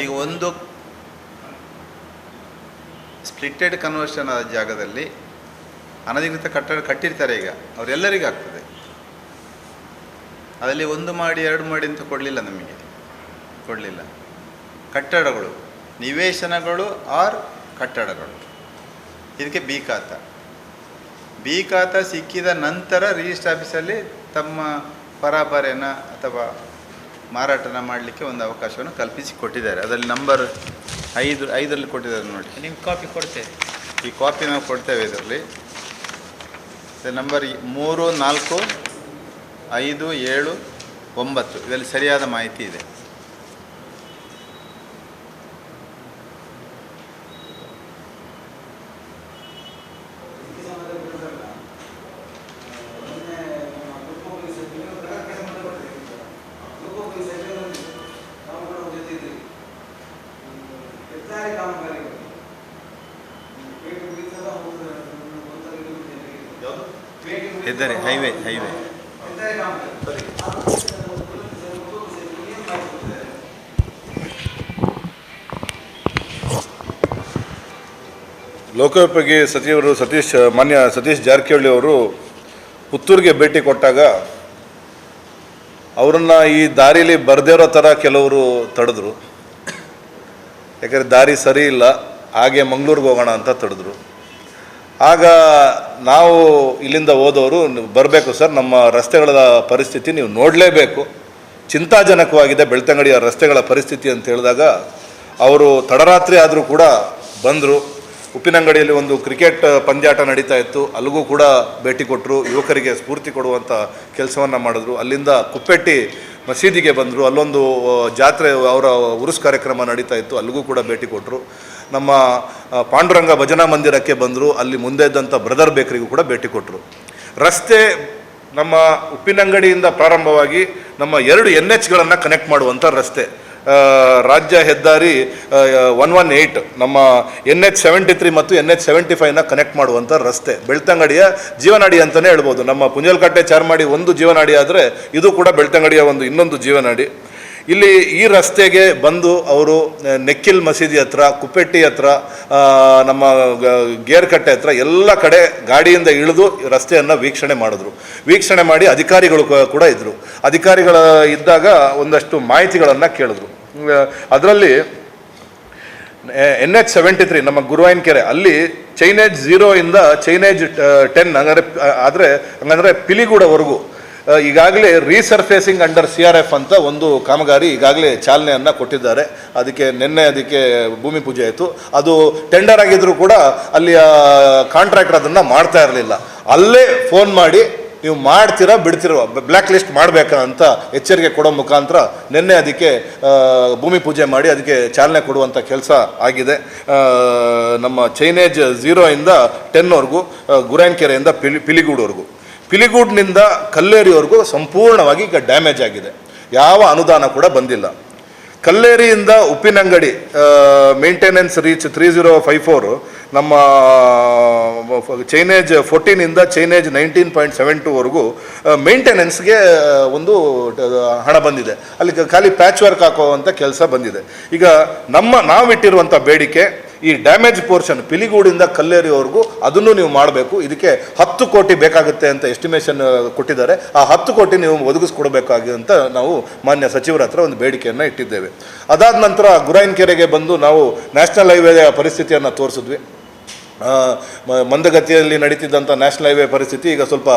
[SPEAKER 2] ಈಗ ಒಂದು ಸ್ಪ್ಲಿಟೆಡ್ ಕನ್ವರ್ಷನ್ ಆದ ಜಾಗದಲ್ಲಿ ಅನಧಿಕೃತ ಕಟ್ಟಡ ಕಟ್ಟಿರ್ತಾರೆ ಈಗ. ಅವರೆಲ್ಲರಿಗೂ ಆಗ್ತದೆ. ಅದರಲ್ಲಿ ಒಂದು ಮಾಡಿ, ಎರಡು ಮಾಡಿ ಅಂತ ಕೊಡಲಿಲ್ಲ ನಮಗೆ. ಕೊಡಲಿಲ್ಲ. ಕಟ್ಟಡಗಳು. ನಿವೇಶನಗಳು ಆರ್ ಕಟ್ಟಡಗಳು. ಇದಕ್ಕೆ ಬಿ ಖಾತ. ಬಿ ಖಾತ ಸಿಕ್ಕಿದ ನಂತರ ರಿಜಿಸ್ಟರ್ ಆಫೀಸಲ್ಲಿ ತಮ್ಮ ಪರಾಬರೆನ ಅಥವಾ ಮಾರಾಟನ ಮಾಡಲಿಕ್ಕೆ ಒಂದು ಅವಕಾಶವನ್ನು ಕಲ್ಪಿಸಿ ಕೊಟ್ಟಿದ್ದಾರೆ. ಅದರಲ್ಲಿ ನಂಬರ್ ಐದು ಐದರಲ್ಲಿ ಕೊಟ್ಟಿದ್ದಾರೆ ನೋಡಿ.
[SPEAKER 3] ನಿಮ್ಗೆ ಕಾಪಿ ಕೊಡ್ತೇವೆ.
[SPEAKER 2] ಈ ಕಾಪಿ ನಾವು ಕೊಡ್ತೇವೆ ಇದರಲ್ಲಿ. ನಂಬರ್ ಮೂರು ನಾಲ್ಕು ಐದು ಏಳು ಒಂಬತ್ತು. ಇದರಲ್ಲಿ ಸರಿಯಾದ ಮಾಹಿತಿ ಇದೆ. ಹೆದ್ದಾರಿ, ಹೈವೇ ಹೈವೇ.
[SPEAKER 1] ಲೋಕೋಪಯೋಗಿ ಸಚಿವರು ಸತೀಶ್, ಮಾನ್ಯ ಸತೀಶ್ ಜಾರಕಿಹೊಳಿ ಅವರು ಪುತ್ತೂರಿಗೆ ಭೇಟಿ ಕೊಟ್ಟಾಗ ಅವರನ್ನ ಈ ದಾರಿಲಿ ಬರ್ದಿರೋ ಥರ ಕೆಲವರು ತಡೆದ್ರು. ಯಾಕಂದರೆ ದಾರಿ ಸರಿ ಇಲ್ಲ, ಹಾಗೆ ಮಂಗಳೂರಿಗೆ ಹೋಗೋಣ ಅಂತ ತಡೆದ್ರು. ಆಗ ನಾವು ಇಲ್ಲಿಂದ ಹೋದವರು ಬರಬೇಕು ಸರ್, ನಮ್ಮ ರಸ್ತೆಗಳ ಪರಿಸ್ಥಿತಿ ನೀವು ನೋಡಲೇಬೇಕು. ಚಿಂತಾಜನಕವಾಗಿದೆ ಬೆಳ್ತಂಗಡಿಯ ರಸ್ತೆಗಳ ಪರಿಸ್ಥಿತಿ ಅಂತ ಹೇಳಿದಾಗ, ಅವರು ತಡರಾತ್ರಿ ಆದರೂ ಕೂಡ ಬಂದರು. ಉಪ್ಪಿನಂಗಡಿಯಲ್ಲಿ ಒಂದು ಕ್ರಿಕೆಟ್ ಪಂದ್ಯಾಟ ನಡೀತಾ ಇತ್ತು. ಅಲ್ಲಿಗೂ ಕೂಡ ಭೇಟಿ ಕೊಟ್ಟರು ಯುವಕರಿಗೆ ಸ್ಫೂರ್ತಿ ಕೊಡುವಂಥ ಕೆಲಸವನ್ನು ಮಾಡಿದ್ರು. ಅಲ್ಲಿಂದ ಕುಪ್ಪೆಟ್ಟಿ ಮಸೀದಿಗೆ ಬಂದರು. ಅಲ್ಲೊಂದು ಜಾತ್ರೆ, ಅವರ ಉರುಸ್ ಕಾರ್ಯಕ್ರಮ ನಡೀತಾ ಇತ್ತು. ಅಲ್ಲಿಗೂ ಕೂಡ ಭೇಟಿ ಕೊಟ್ಟರು ನಮ್ಮ ಪಾಂಡುರಂಗ ಭಜನಾ ಮಂದಿರಕ್ಕೆ ಬಂದರು. ಅಲ್ಲಿ ಮುಂದೆ ಇದ್ದಂಥ ಬ್ರದರ್ ಬೇಕರಿಗೂ ಕೂಡ ಭೇಟಿ ಕೊಟ್ಟರು ರಸ್ತೆ ನಮ್ಮ ಉಪ್ಪಿನಂಗಡಿಯಿಂದ ಪ್ರಾರಂಭವಾಗಿ ನಮ್ಮ ಎರಡು ಎನ್ ಎಚ್ಗಳನ್ನು ಕನೆಕ್ಟ್ ಮಾಡುವಂಥ ರಸ್ತೆ ರಾಜ್ಯ ಹೆದ್ದಾರಿ ಒನ್ ಒನ್ ಏಯ್ಟ್ ನಮ್ಮ ಎನ್ ಎಚ್ ಸೆವೆಂಟಿ ತ್ರೀ ಮತ್ತು ಎನ್ ಎಚ್ ಸೆವೆಂಟಿ ಫೈವ್ನ ಕನೆಕ್ಟ್ ಮಾಡುವಂಥ ರಸ್ತೆ. ಬೆಳ್ತಂಗಡಿಯ ಜೀವನಾಡಿ ಅಂತಲೇ ಹೇಳ್ಬೋದು. ನಮ್ಮ ಪುಂಜಲ್ಕಟ್ಟೆ ಚಾರ್ಮಾಡಿ ಒಂದು ಜೀವನಾಡಿ ಆದರೆ ಇದು ಕೂಡ ಬೆಳ್ತಂಗಡಿಯ ಒಂದು ಇನ್ನೊಂದು ಜೀವನಾಡಿ. ಇಲ್ಲಿ ಈ ರಸ್ತೆಗೆ ಬಂದು ಅವರು ನೆಕ್ಕಿಲ್ ಮಸೀದಿ ಹತ್ರ ಕುಪ್ಪೆಟ್ಟಿ ಹತ್ರ ನಮ್ಮ ಗೇರ್ಕಟ್ಟೆ ಹತ್ರ ಎಲ್ಲ ಕಡೆ ಗಾಡಿಯಿಂದ ಇಳಿದು ರಸ್ತೆಯನ್ನು ವೀಕ್ಷಣೆ ಮಾಡಿದ್ರು. ವೀಕ್ಷಣೆ ಮಾಡಿ ಅಧಿಕಾರಿಗಳು ಕೂಡ ಇದ್ದರು ಅಧಿಕಾರಿಗಳ ಇದ್ದಾಗ ಒಂದಷ್ಟು ಮಾಹಿತಿಗಳನ್ನು ಕೇಳಿದ್ರು. ಅದರಲ್ಲಿ ಎನ್ ಎಚ್ ಸೆವೆಂಟಿ ತ್ರೀ, ನಮ್ಮ ಗುರುವಾಯಿನ ಕೆರೆ, ಅಲ್ಲಿ ಚೈನೇಜ್ ಝೀರೋ ಇಂದ ಚೈನೇಜ್ ಟೆನ್ ಹಂಗಾದ್ರೆ ಆದರೆ, ಹಂಗಂದ್ರೆ ಪಿಲಿಗೂಡವರೆಗೂ ಈಗಾಗಲೇ resurfacing under C R F ಅಂತ ಒಂದು ಕಾಮಗಾರಿ ಈಗಾಗಲೇ ಚಾಲನೆಯನ್ನು ಕೊಟ್ಟಿದ್ದಾರೆ. ಅದಕ್ಕೆ ನಿನ್ನೆ ಅದಕ್ಕೆ ಭೂಮಿ ಪೂಜೆ ಆಯಿತು. ಅದು ಟೆಂಡರ್ ಆಗಿದ್ದರೂ ಕೂಡ ಅಲ್ಲಿಯ ಕಾಂಟ್ರಾಕ್ಟರ್ ಅದನ್ನು ಮಾಡ್ತಾ ಇರಲಿಲ್ಲ. ಅಲ್ಲೇ ಫೋನ್ ಮಾಡಿ, ನೀವು ಮಾಡ್ತೀರಾ, ಬಿಡ್ತಿರೋ ಬ್ಲ್ಯಾಕ್ ಲಿಸ್ಟ್ ಮಾಡಬೇಕಾ? ಅಂತ ಎಚ್ಚರಿಕೆ ಕೊಡೋ ಮುಖಾಂತರ ನಿನ್ನೆ ಅದಕ್ಕೆ ಭೂಮಿ ಪೂಜೆ ಮಾಡಿ ಅದಕ್ಕೆ ಚಾಲನೆ ಕೊಡುವಂಥ ಕೆಲಸ ಆಗಿದೆ. ನಮ್ಮ ಚೈನೇಜ್ ಝೀರೋಯಿಂದ ಟೆನ್ವರೆಗೂ ಗುರಾಯನ್ ಕೆರೆಯಿಂದ ಪಿಲಿ, ಪಿಲಿಗೂಡ್ವರೆಗೂ. ಪಿಲಿಗೂಡ್ನಿಂದ ಕಲ್ಲೇರಿವರೆಗೂ ಸಂಪೂರ್ಣವಾಗಿ ಈಗ ಡ್ಯಾಮೇಜ್ ಆಗಿದೆ. ಯಾವ ಅನುದಾನ ಕೂಡ ಬಂದಿಲ್ಲ. ಕಲ್ಲೇರಿಯಿಂದ Uppinangady maintenance reach three zero five four ನಮ್ಮ ಚೈನೇಜ್ ಫೋರ್ಟೀನಿಂದ ಚೈನೇಜ್ ನೈನ್ಟೀನ್ ಪಾಯಿಂಟ್ ಸೆವೆನ್ ಟೂವರೆಗೂ ಮೇಂಟೆನೆನ್ಸ್ಗೆ ಒಂದು ಹಣ ಬಂದಿದೆ. ಅಲ್ಲಿ ಖಾಲಿ ಪ್ಯಾಚ್ ವರ್ಕ್ ಹಾಕುವಂಥ ಕೆಲಸ ಬಂದಿದೆ. ಈಗ ನಮ್ಮ ನಾವಿಟ್ಟಿರುವಂಥ ಬೇಡಿಕೆ ಈ ಡ್ಯಾಮೇಜ್ ಪೋರ್ಷನ್ ಪಿಲಿಗೂಡಿಂದ ಕಲ್ಲೇರಿವರೆಗೂ ಅದನ್ನು ನೀವು ಮಾಡಬೇಕು. ಇದಕ್ಕೆ ಹತ್ತು ಕೋಟಿ ಬೇಕಾಗುತ್ತೆ ಅಂತ ಎಸ್ಟಿಮೇಷನ್ ಕೊಟ್ಟಿದ್ದಾರೆ. ಆ ಹತ್ತು ಕೋಟಿ ನೀವು ಒದಗಿಸ್ಕೊಡ್ಬೇಕಾಗಿ ಅಂತ ನಾವು ಮಾನ್ಯ ಸಚಿವರ ಹತ್ರ ಒಂದು ಬೇಡಿಕೆಯನ್ನು ಇಟ್ಟಿದ್ದೇವೆ. ಅದಾದ ನಂತರ ಗುರಾಯಿನ್ ಕೆರೆಗೆ ಬಂದು ನಾವು ನ್ಯಾಷನಲ್ ಹೈವೇ ಪರಿಸ್ಥಿತಿಯನ್ನು ತೋರಿಸಿದ್ವಿ. ಮಂದಗತಿಯಲ್ಲಿ ನಡೀತಿದ್ದಂಥ ನ್ಯಾಷನಲ್ ಹೈವೇ ಪರಿಸ್ಥಿತಿ ಈಗ ಸ್ವಲ್ಪ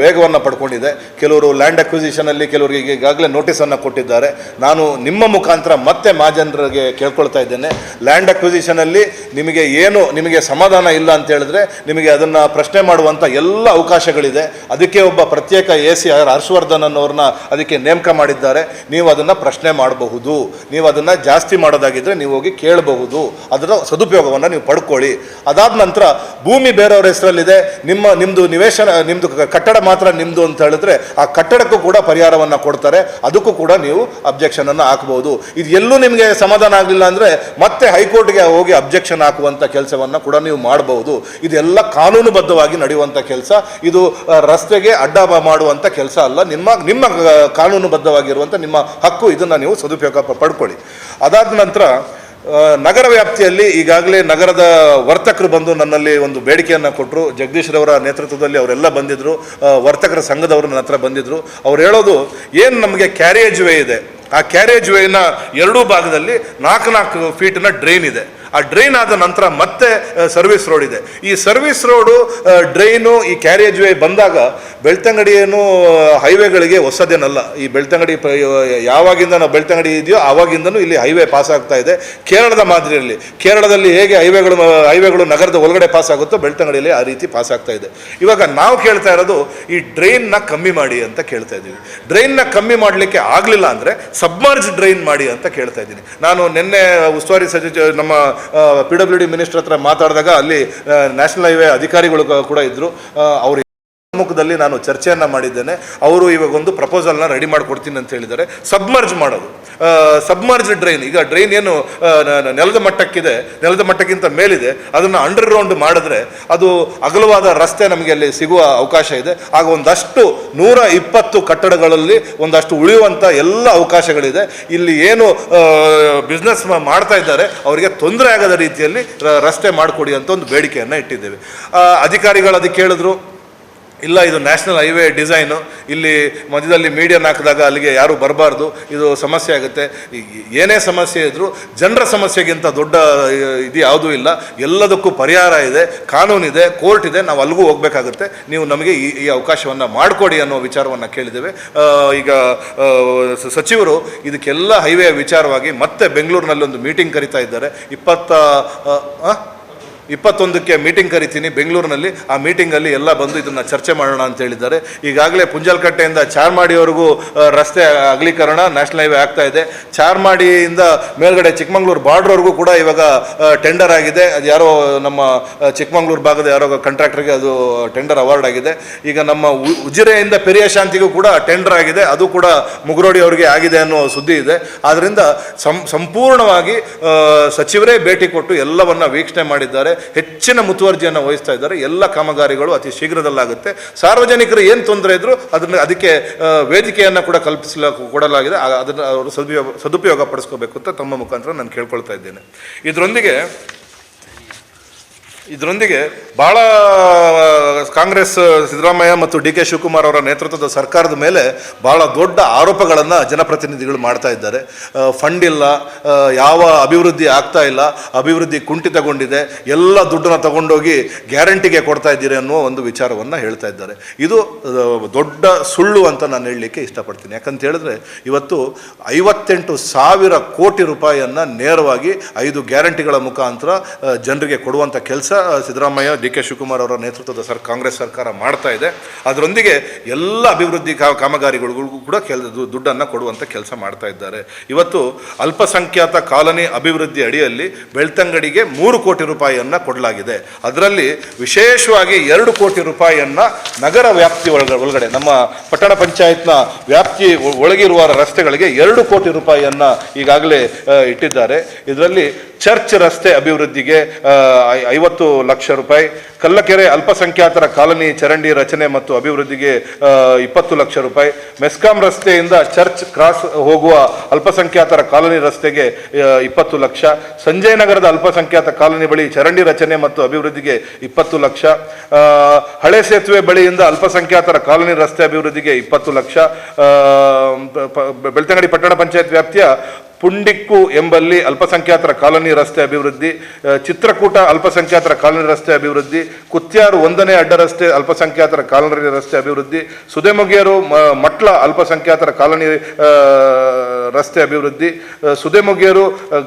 [SPEAKER 1] ವೇಗವನ್ನು ಪಡ್ಕೊಂಡಿದೆ. ಕೆಲವರು ಲ್ಯಾಂಡ್ ಅಕ್ವಿಸಿಷನಲ್ಲಿ ಕೆಲವರಿಗೆ ಈಗಾಗಲೇ ನೋಟಿಸನ್ನು ಕೊಟ್ಟಿದ್ದಾರೆ. ನಾನು ನಿಮ್ಮ ಮುಖಾಂತರ ಮತ್ತೆ ಮಹಾಜನರಿಗೆ ಕೇಳ್ಕೊಳ್ತಾ ಇದ್ದೇನೆ. ಲ್ಯಾಂಡ್ ಅಕ್ವಿಸಿಷನಲ್ಲಿ ನಿಮಗೆ ಏನು, ನಿಮಗೆ ಸಮಾಧಾನ ಇಲ್ಲ ಅಂತ ಹೇಳಿದ್ರೆ ನಿಮಗೆ ಅದನ್ನು ಪ್ರಶ್ನೆ ಮಾಡುವಂಥ ಎಲ್ಲ ಅವಕಾಶಗಳಿದೆ. ಅದಕ್ಕೆ ಒಬ್ಬ ಪ್ರತ್ಯೇಕ ಎ ಸಿ ಆರ್ ಹರ್ಷವರ್ಧನ್ ಅನ್ನೋರನ್ನ ಅದಕ್ಕೆ ನೇಮಕ ಮಾಡಿದ್ದಾರೆ. ನೀವು ಅದನ್ನು ಪ್ರಶ್ನೆ ಮಾಡಬಹುದು. ನೀವು ಅದನ್ನು ಜಾಸ್ತಿ ಮಾಡೋದಾಗಿದ್ದರೆ ನೀವು ಹೋಗಿ ಕೇಳಬಹುದು. ಅದರ ಸದುಪಯೋಗವನ್ನು ನೀವು ಪಡ್ಕೊಳ್ಳಿ. ಅದಾದ ನಂತರ ಭೂಮಿ ಬೇರೆಯವ್ರ ಹೆಸರಲ್ಲಿದೆ, ನಿಮ್ಮ ನಿಮ್ಮದು ನಿವೇಶನ ನಿಮ್ಮದು ಕಟ್ಟಡ ಮಾತ್ರ ನಿಮ್ಮದು ಅಂತ ಹೇಳಿದ್ರೆ ಆ ಕಟ್ಟಡಕ್ಕೂ ಕೂಡ ಪರಿಹಾರವನ್ನು ಕೊಡ್ತಾರೆ, ಅದಕ್ಕೂ ಕೂಡ ನೀವು ಅಬ್ಜೆಕ್ಷನನ್ನು ಹಾಕ್ಬೋದು. ಇದು ಎಲ್ಲೂ ನಿಮಗೆ ಸಮಾಧಾನ ಆಗಲಿಲ್ಲ ಅಂದರೆ ಮತ್ತೆ ಹೈಕೋರ್ಟ್ಗೆ ಹೋಗಿ ಅಬ್ಜೆಕ್ಷನ್ ಹಾಕುವಂಥ ಕೆಲಸವನ್ನು ಕೂಡ ನೀವು ಮಾಡಬಹುದು ಇದೆಲ್ಲ ಕಾನೂನುಬದ್ಧವಾಗಿ ನಡೆಯುವಂಥ ಕೆಲಸ. ಇದು ರಸ್ತೆಗೆ ಅಡ್ಡ ಮಾಡುವಂಥ ಕೆಲಸ ಅಲ್ಲ. ನಿಮ್ಮ ನಿಮ್ಮ ಕಾನೂನುಬದ್ಧವಾಗಿರುವಂಥ ನಿಮ್ಮ ಹಕ್ಕು ಇದನ್ನು ನೀವು ಸದುಪಯೋಗ ಪಡ್ಕೊಳ್ಳಿ. ಅದಾದ ನಂತರ ನಗರ ವ್ಯಾಪ್ತಿಯಲ್ಲಿ ಈಗಾಗಲೇ ನಗರದ ವರ್ತಕರು ಬಂದು ನನ್ನಲ್ಲಿ ಒಂದು ಬೇಡಿಕೆಯನ್ನು ಕೊಟ್ಟರು ಜಗದೀಶ್ರವರ ನೇತೃತ್ವದಲ್ಲಿ ಅವರೆಲ್ಲ ಬಂದಿದ್ದರು ವರ್ತಕರ ಸಂಘದವರು ನನ್ನ ಹತ್ರ ಬಂದಿದ್ದರು ಅವ್ರು ಹೇಳೋದು, ಏನು ನಮಗೆ ಕ್ಯಾರೇಜ್ ವೇ ಇದೆ? ಆ ಕ್ಯಾರೇಜ್ ವೇನ ಎರಡೂ ಭಾಗದಲ್ಲಿ ನಾಲ್ಕು ನಾಲ್ಕು ಫೀಟಿನ ಡ್ರೈನ್ ಇದೆ. ಆ ಡ್ರೈನ್ ಆದ ನಂತರ ಮತ್ತೆ ಸರ್ವಿಸ್ ರೋಡ್ ಇದೆ. ಈ ಸರ್ವಿಸ್ ರೋಡು ಡ್ರೈನು ಈ ಕ್ಯಾರೇಜ್ ವೇ ಬಂದಾಗ ಬೆಳ್ತಂಗಡಿ ಏನು ಹೈವೇಗಳಿಗೆ ಹೊಸದೇನಲ್ಲ. ಈ ಬೆಳ್ತಂಗಡಿ ಯಾವಾಗಿಂದ ನಾವು ಬೆಳ್ತಂಗಡಿ ಇದೆಯೋ ಆವಾಗಿಂದನೂ ಇಲ್ಲಿ ಹೈವೇ ಪಾಸ್ ಆಗ್ತಾ ಇದೆ. ಕೇರಳದ ಮಾದರಿಯಲ್ಲಿ, ಕೇರಳದಲ್ಲಿ ಹೇಗೆ ಹೈವೇಗಳು ಹೈವೇಗಳು ನಗರದ ಒಳಗಡೆ ಪಾಸ್ ಆಗುತ್ತೋ ಬೆಳ್ತಂಗಡಿಯಲ್ಲಿ ಆ ರೀತಿ ಪಾಸ್ ಆಗ್ತಾ ಇದೆ. ಇವಾಗ ನಾವು ಕೇಳ್ತಾ ಇರೋದು, ಈ ಡ್ರೈನ್ನ ಕಮ್ಮಿ ಮಾಡಿ ಅಂತ ಕೇಳ್ತಾ ಇದ್ದೀವಿ. ಡ್ರೈನ್ನ ಕಮ್ಮಿ ಮಾಡಲಿಕ್ಕೆ ಆಗಲಿಲ್ಲ ಅಂದರೆ ಸಬ್ಮರ್ಜ್ ಡ್ರೈನ್ ಮಾಡಿ ಅಂತ ಕೇಳ್ತಾ ಇದ್ದೀನಿ. ನಾನು ನಿನ್ನೆ ಉಸ್ತುವಾರಿ ಸಚಿವ, ನಮ್ಮ ಪಿ ಡಬ್ಲ್ಯೂ ಡಿ ಮಿನಿಸ್ಟರ್ ಹತ್ರ ಮಾತಾಡಿದಾಗ ಅಲ್ಲಿ ನ್ಯಾಷನಲ್ ಹೈವೇ ಅಧಿಕಾರಿಗಳು ಕೂಡ ಇದ್ದರು ಅವರು ಮುಖದಲ್ಲಿ ನಾನು ಚರ್ಚೆಯನ್ನು ಮಾಡಿದ್ದೇನೆ. ಅವರು ಇವಾಗ ಒಂದು ಪ್ರಪೋಸಲ್ನ ರೆಡಿ ಮಾಡಿಕೊಡ್ತೀನಿ ಅಂತ ಹೇಳಿದ್ದಾರೆ. ಸಬ್ಮರ್ಜ್ ಮಾಡೋದು. ಸಬ್ಮರ್ಜ್ ಡ್ರೈನ್ ಈಗ ಡ್ರೈನ್ ಏನು ನೆಲದ ಮಟ್ಟಕ್ಕಿದೆ. ನೆಲದ ಮಟ್ಟಕ್ಕಿಂತ ಮೇಲಿದೆ. ಅದನ್ನು ಅಂಡರ್ ಗ್ರೌಂಡ್ ಮಾಡಿದ್ರೆ ಅದು ಅಗಲವಾದ ರಸ್ತೆ ನಮಗೆ ಅಲ್ಲಿ ಸಿಗುವ ಅವಕಾಶ ಇದೆ. ಆಗ ಒಂದಷ್ಟು ನೂರ ಇಪ್ಪತ್ತು ಕಟ್ಟಡಗಳಲ್ಲಿ ಒಂದಷ್ಟು ಉಳಿಯುವಂಥ ಎಲ್ಲ ಅವಕಾಶಗಳಿದೆ. ಇಲ್ಲಿ ಏನು ಬಿಸ್ನೆಸ್ ಮಾಡ್ತಾ ಇದ್ದಾರೆ. ಅವರಿಗೆ ತೊಂದರೆ ಆಗದ ರೀತಿಯಲ್ಲಿ ರಸ್ತೆ ಮಾಡಿಕೊಡಿ ಅಂತ ಒಂದು ಬೇಡಿಕೆಯನ್ನು ಇಟ್ಟಿದ್ದೇವೆ. ಅಧಿಕಾರಿಗಳು ಅದಕ್ಕೆ ಕೇಳಿದ್ರು ಇಲ್ಲ, ಇದು ನ್ಯಾಷನಲ್ ಹೈವೇ ಡಿಸೈನು ಇಲ್ಲಿ ಮಧ್ಯದಲ್ಲಿ ಮೀಡಿಯನ್ ಹಾಕಿದಾಗ ಅಲ್ಲಿಗೆ ಯಾರೂ ಬರಬಾರ್ದು. ಇದು ಸಮಸ್ಯೆ ಆಗುತ್ತೆ. ಏನೇ ಸಮಸ್ಯೆ ಇದ್ದರೂ ಜನರ ಸಮಸ್ಯೆಗಿಂತ ದೊಡ್ಡ ಇದು ಯಾವುದೂ ಇಲ್ಲ. ಎಲ್ಲದಕ್ಕೂ ಪರಿಹಾರ ಇದೆ ಕಾನೂನಿದೆ ಕೋರ್ಟ್ ಇದೆ. ನಾವು ಅಲ್ಲಿಗೂ ಹೋಗಬೇಕಾಗುತ್ತೆ. ನೀವು ನಮಗೆ ಈ ಈ ಅವಕಾಶವನ್ನು ಮಾಡಿಕೊಡಿ ಅನ್ನೋ ವಿಚಾರವನ್ನು ಕೇಳಿದ್ದೇವೆ. ಈಗ ಸಚಿವರು ಇದಕ್ಕೆಲ್ಲ ಹೈವೇ ವಿಚಾರವಾಗಿ ಮತ್ತೆ ಬೆಂಗಳೂರಿನಲ್ಲಿ ಒಂದು ಮೀಟಿಂಗ್ ಕರಿತಾ ಇದ್ದಾರೆ. ಇಪ್ಪತ್ತ? ಇಪ್ಪತ್ತೊಂದಕ್ಕೆ ಮೀಟಿಂಗ್ ಕರಿತೀನಿ ಬೆಂಗಳೂರಿನಲ್ಲಿ. ಆ ಮೀಟಿಂಗಲ್ಲಿ ಎಲ್ಲ ಬಂದು ಇದನ್ನು ಚರ್ಚೆ ಮಾಡೋಣ ಅಂತ ಹೇಳಿದ್ದಾರೆ. ಈಗಾಗಲೇ ಪುಂಜಲ್ಕಟ್ಟೆಯಿಂದ ಚಾರ್ಮಾಡಿವರೆಗೂ ರಸ್ತೆ ಅಗಲೀಕರಣ ನ್ಯಾಷನಲ್ ಹೈವೇ ಆಗ್ತಾ ಇದೆ. ಚಾರ್ಮಾಡಿಯಿಂದ ಮೇಲ್ಗಡೆ ಚಿಕ್ಕಮಂಗ್ಳೂರು ಬಾರ್ಡ್ರ್ವರೆಗೂ ಕೂಡ ಇವಾಗ ಟೆಂಡರ್ ಆಗಿದೆ. ಅದು ಯಾರೋ ನಮ್ಮ ಚಿಕ್ಕಮಂಗ್ಳೂರು ಭಾಗದ ಯಾರೋ ಕಾಂಟ್ರಾಕ್ಟರ್ಗೆ ಅದು ಟೆಂಡರ್ ಅವಾರ್ಡ್ ಆಗಿದೆ. ಈಗ ನಮ್ಮ ಉಜಿರೆಯಿಂದ ಪೆರಿಯ ಶಾಂತಿಗೂ ಕೂಡ ಟೆಂಡರ್ ಆಗಿದೆ. ಅದು ಕೂಡ ಮುಗುರೋಡಿ ಅವರಿಗೆ ಆಗಿದೆ ಅನ್ನೋ ಸುದ್ದಿ ಇದೆ. ಆದ್ದರಿಂದ ಸಂಪೂರ್ಣವಾಗಿ ಸಚಿವರೇ ಭೇಟಿ ಕೊಟ್ಟು ಎಲ್ಲವನ್ನ ವೀಕ್ಷಣೆ ಮಾಡಿದ್ದಾರೆ. ಹೆಚ್ಚಿನ ಮುತುವರ್ಜಿಯನ್ನು ವಹಿಸ್ತಾ ಇದ್ದಾರೆ. ಎಲ್ಲ ಕಾಮಗಾರಿಗಳು ಅತಿ ಶೀಘ್ರದಲ್ಲಾಗುತ್ತೆ. ಸಾರ್ವಜನಿಕರು ಏನು ತೊಂದರೆ ಇದ್ರು ಅದನ್ನು ಅದಕ್ಕೆ ವೇದಿಕೆಯನ್ನು ಕೂಡ ಕಲ್ಪಿಸಲ, ಕೊಡಲಾಗಿದೆ. ಅದನ್ನು ಅವರು ಸದುಪಯೋಗ ಸದುಪಯೋಗ ಪಡಿಸ್ಕೋಬೇಕು ಅಂತ ತಮ್ಮ ಮುಖಾಂತರ ನಾನು ಕೇಳ್ಕೊಳ್ತಾ ಇದ್ದೇನೆ. ಇದರೊಂದಿಗೆ ಇದರೊಂದಿಗೆ ಬಹಳ ಕಾಂಗ್ರೆಸ್, ಸಿದ್ದರಾಮಯ್ಯ ಮತ್ತು ಡಿ ಕೆ ಶಿವಕುಮಾರ್ ಅವರ ನೇತೃತ್ವದ ಸರ್ಕಾರದ ಮೇಲೆ ಬಹಳ ದೊಡ್ಡ ಆರೋಪಗಳನ್ನು ಜನಪ್ರತಿನಿಧಿಗಳು ಮಾಡ್ತಾ ಇದ್ದಾರೆ. ಫಂಡ್ ಇಲ್ಲ ಯಾವ ಅಭಿವೃದ್ಧಿ ಆಗ್ತಾ ಇಲ್ಲ, ಅಭಿವೃದ್ಧಿ ಕುಂಠಿತಗೊಂಡಿದೆ, ಎಲ್ಲ ದುಡ್ಡನ್ನು ತಗೊಂಡೋಗಿ ಗ್ಯಾರಂಟಿಗೆ ಕೊಡ್ತಾ ಇದ್ದೀರಿ ಅನ್ನುವ ಒಂದು ವಿಚಾರವನ್ನು ಹೇಳ್ತಾ ಇದ್ದಾರೆ. ಇದು ದೊಡ್ಡ ಸುಳ್ಳು ಅಂತ ನಾನು ಹೇಳಲಿಕ್ಕೆ ಇಷ್ಟಪಡ್ತೀನಿ. ಯಾಕಂತ ಹೇಳಿದ್ರೆ ಇವತ್ತು ಐವತ್ತೆಂಟು ಸಾವಿರ ಕೋಟಿ ರೂಪಾಯಿಯನ್ನು ನೇರವಾಗಿ ಐದು ಗ್ಯಾರಂಟಿಗಳ ಮುಖಾಂತರ ಜನರಿಗೆ ಕೊಡುವಂಥ ಕೆಲಸ ಸಿದ್ದರಾಮಯ್ಯ ಡಿ ಕೆ ಶಿವಕುಮಾರ್ ಅವರ ನೇತೃತ್ವದ ಸರ್ ಕಾಂಗ್ರೆಸ್ ಸರ್ಕಾರ ಮಾಡ್ತಾ ಇದೆ. ಅದರೊಂದಿಗೆ ಎಲ್ಲ ಅಭಿವೃದ್ಧಿ ಕಾಮಗಾರಿಗಳಿಗೂ ಕೂಡ ಕೆಲ ದುಡ್ಡನ್ನು ಕೊಡುವಂಥ ಕೆಲಸ ಮಾಡ್ತಾ ಇದ್ದಾರೆ. ಇವತ್ತು ಅಲ್ಪಸಂಖ್ಯಾತ ಕಾಲನಿ ಅಭಿವೃದ್ಧಿ ಅಡಿಯಲ್ಲಿ ಬೆಳ್ತಂಗಡಿಗೆ ಮೂರು ಕೋಟಿ ರೂಪಾಯಿಯನ್ನು ಕೊಡಲಾಗಿದೆ. ಅದರಲ್ಲಿ ವಿಶೇಷವಾಗಿ ಎರಡು ಕೋಟಿ ರೂಪಾಯಿಯನ್ನು ನಗರ ವ್ಯಾಪ್ತಿ ಒಳಗ ಒಳಗಡೆ ನಮ್ಮ ಪಟ್ಟಣ ಪಂಚಾಯತ್ನ ವ್ಯಾಪ್ತಿ ಒಳಗಿರುವ ರಸ್ತೆಗಳಿಗೆ ಎರಡು ಕೋಟಿ ರೂಪಾಯಿಯನ್ನು ಈಗಾಗಲೇ ಇಟ್ಟಿದ್ದಾರೆ. ಇದರಲ್ಲಿ ಚರ್ಚ್ ರಸ್ತೆ ಅಭಿವೃದ್ಧಿಗೆ ಆ, ಐವತ್ತು ಲಕ್ಷ ರೂಪಾಯಿ. ಕಲ್ಲಕೆರೆ ಅಲ್ಪಸಂಖ್ಯಾತರ ಕಾಲನಿ ಚರಂಡಿ ರಚನೆ ಮತ್ತು ಅಭಿವೃದ್ಧಿಗೆ ಇಪ್ಪತ್ತು ಲಕ್ಷ ರೂಪಾಯಿ. ಮೆಸ್ಕಾಂ ರಸ್ತೆಯಿಂದ ಚರ್ಚ್ ಕ್ರಾಸ್ ಹೋಗುವ ಅಲ್ಪಸಂಖ್ಯಾತರ ಕಾಲನಿ ರಸ್ತೆಗೆ ಇಪ್ಪತ್ತು ಲಕ್ಷ. ಸಂಜಯ್ ನಗರದ ಅಲ್ಪಸಂಖ್ಯಾತ ಕಾಲನಿ ಬಳಿ ಚರಂಡಿ ರಚನೆ ಮತ್ತು ಅಭಿವೃದ್ಧಿಗೆ ಇಪ್ಪತ್ತು ಲಕ್ಷ. ಹಳೆ ಸೇತುವೆ ಬಳಿಯಿಂದ ಅಲ್ಪಸಂಖ್ಯಾತರ ಕಾಲನಿ ರಸ್ತೆ ಅಭಿವೃದ್ಧಿಗೆ ಇಪ್ಪತ್ತು ಲಕ್ಷ. ಬೆಳ್ತಂಗಡಿ ಪಟ್ಟಣ ಪಂಚಾಯತ್ ವ್ಯಾಪ್ತಿಯ ಪುಂಡಿಕ್ಕು ಎಂಬಲ್ಲಿ ಅಲ್ಪಸಂಖ್ಯಾತರ ಕಾಲೋನಿ ರಸ್ತೆ ಅಭಿವೃದ್ಧಿ ಚಿತ್ರಕೂಟ ಅಲ್ಪಸಂಖ್ಯಾತರ ಕಾಲೋನಿ ರಸ್ತೆ ಅಭಿವೃದ್ಧಿ, ಕುತ್ಯಾರು ಒಂದನೇ ಅಡ್ಡ ರಸ್ತೆ ಅಲ್ಪಸಂಖ್ಯಾತರ ಕಾಲೋನಿ ರಸ್ತೆ ಅಭಿವೃದ್ಧಿ, ಸುದೇಮೊಗೆಯರು ಮಟ್ಲ ಅಲ್ಪಸಂಖ್ಯಾತರ ಕಾಲೋನಿ ರಸ್ತೆ ಅಭಿವೃದ್ಧಿ ಸುದೆಮುಗಿಯರು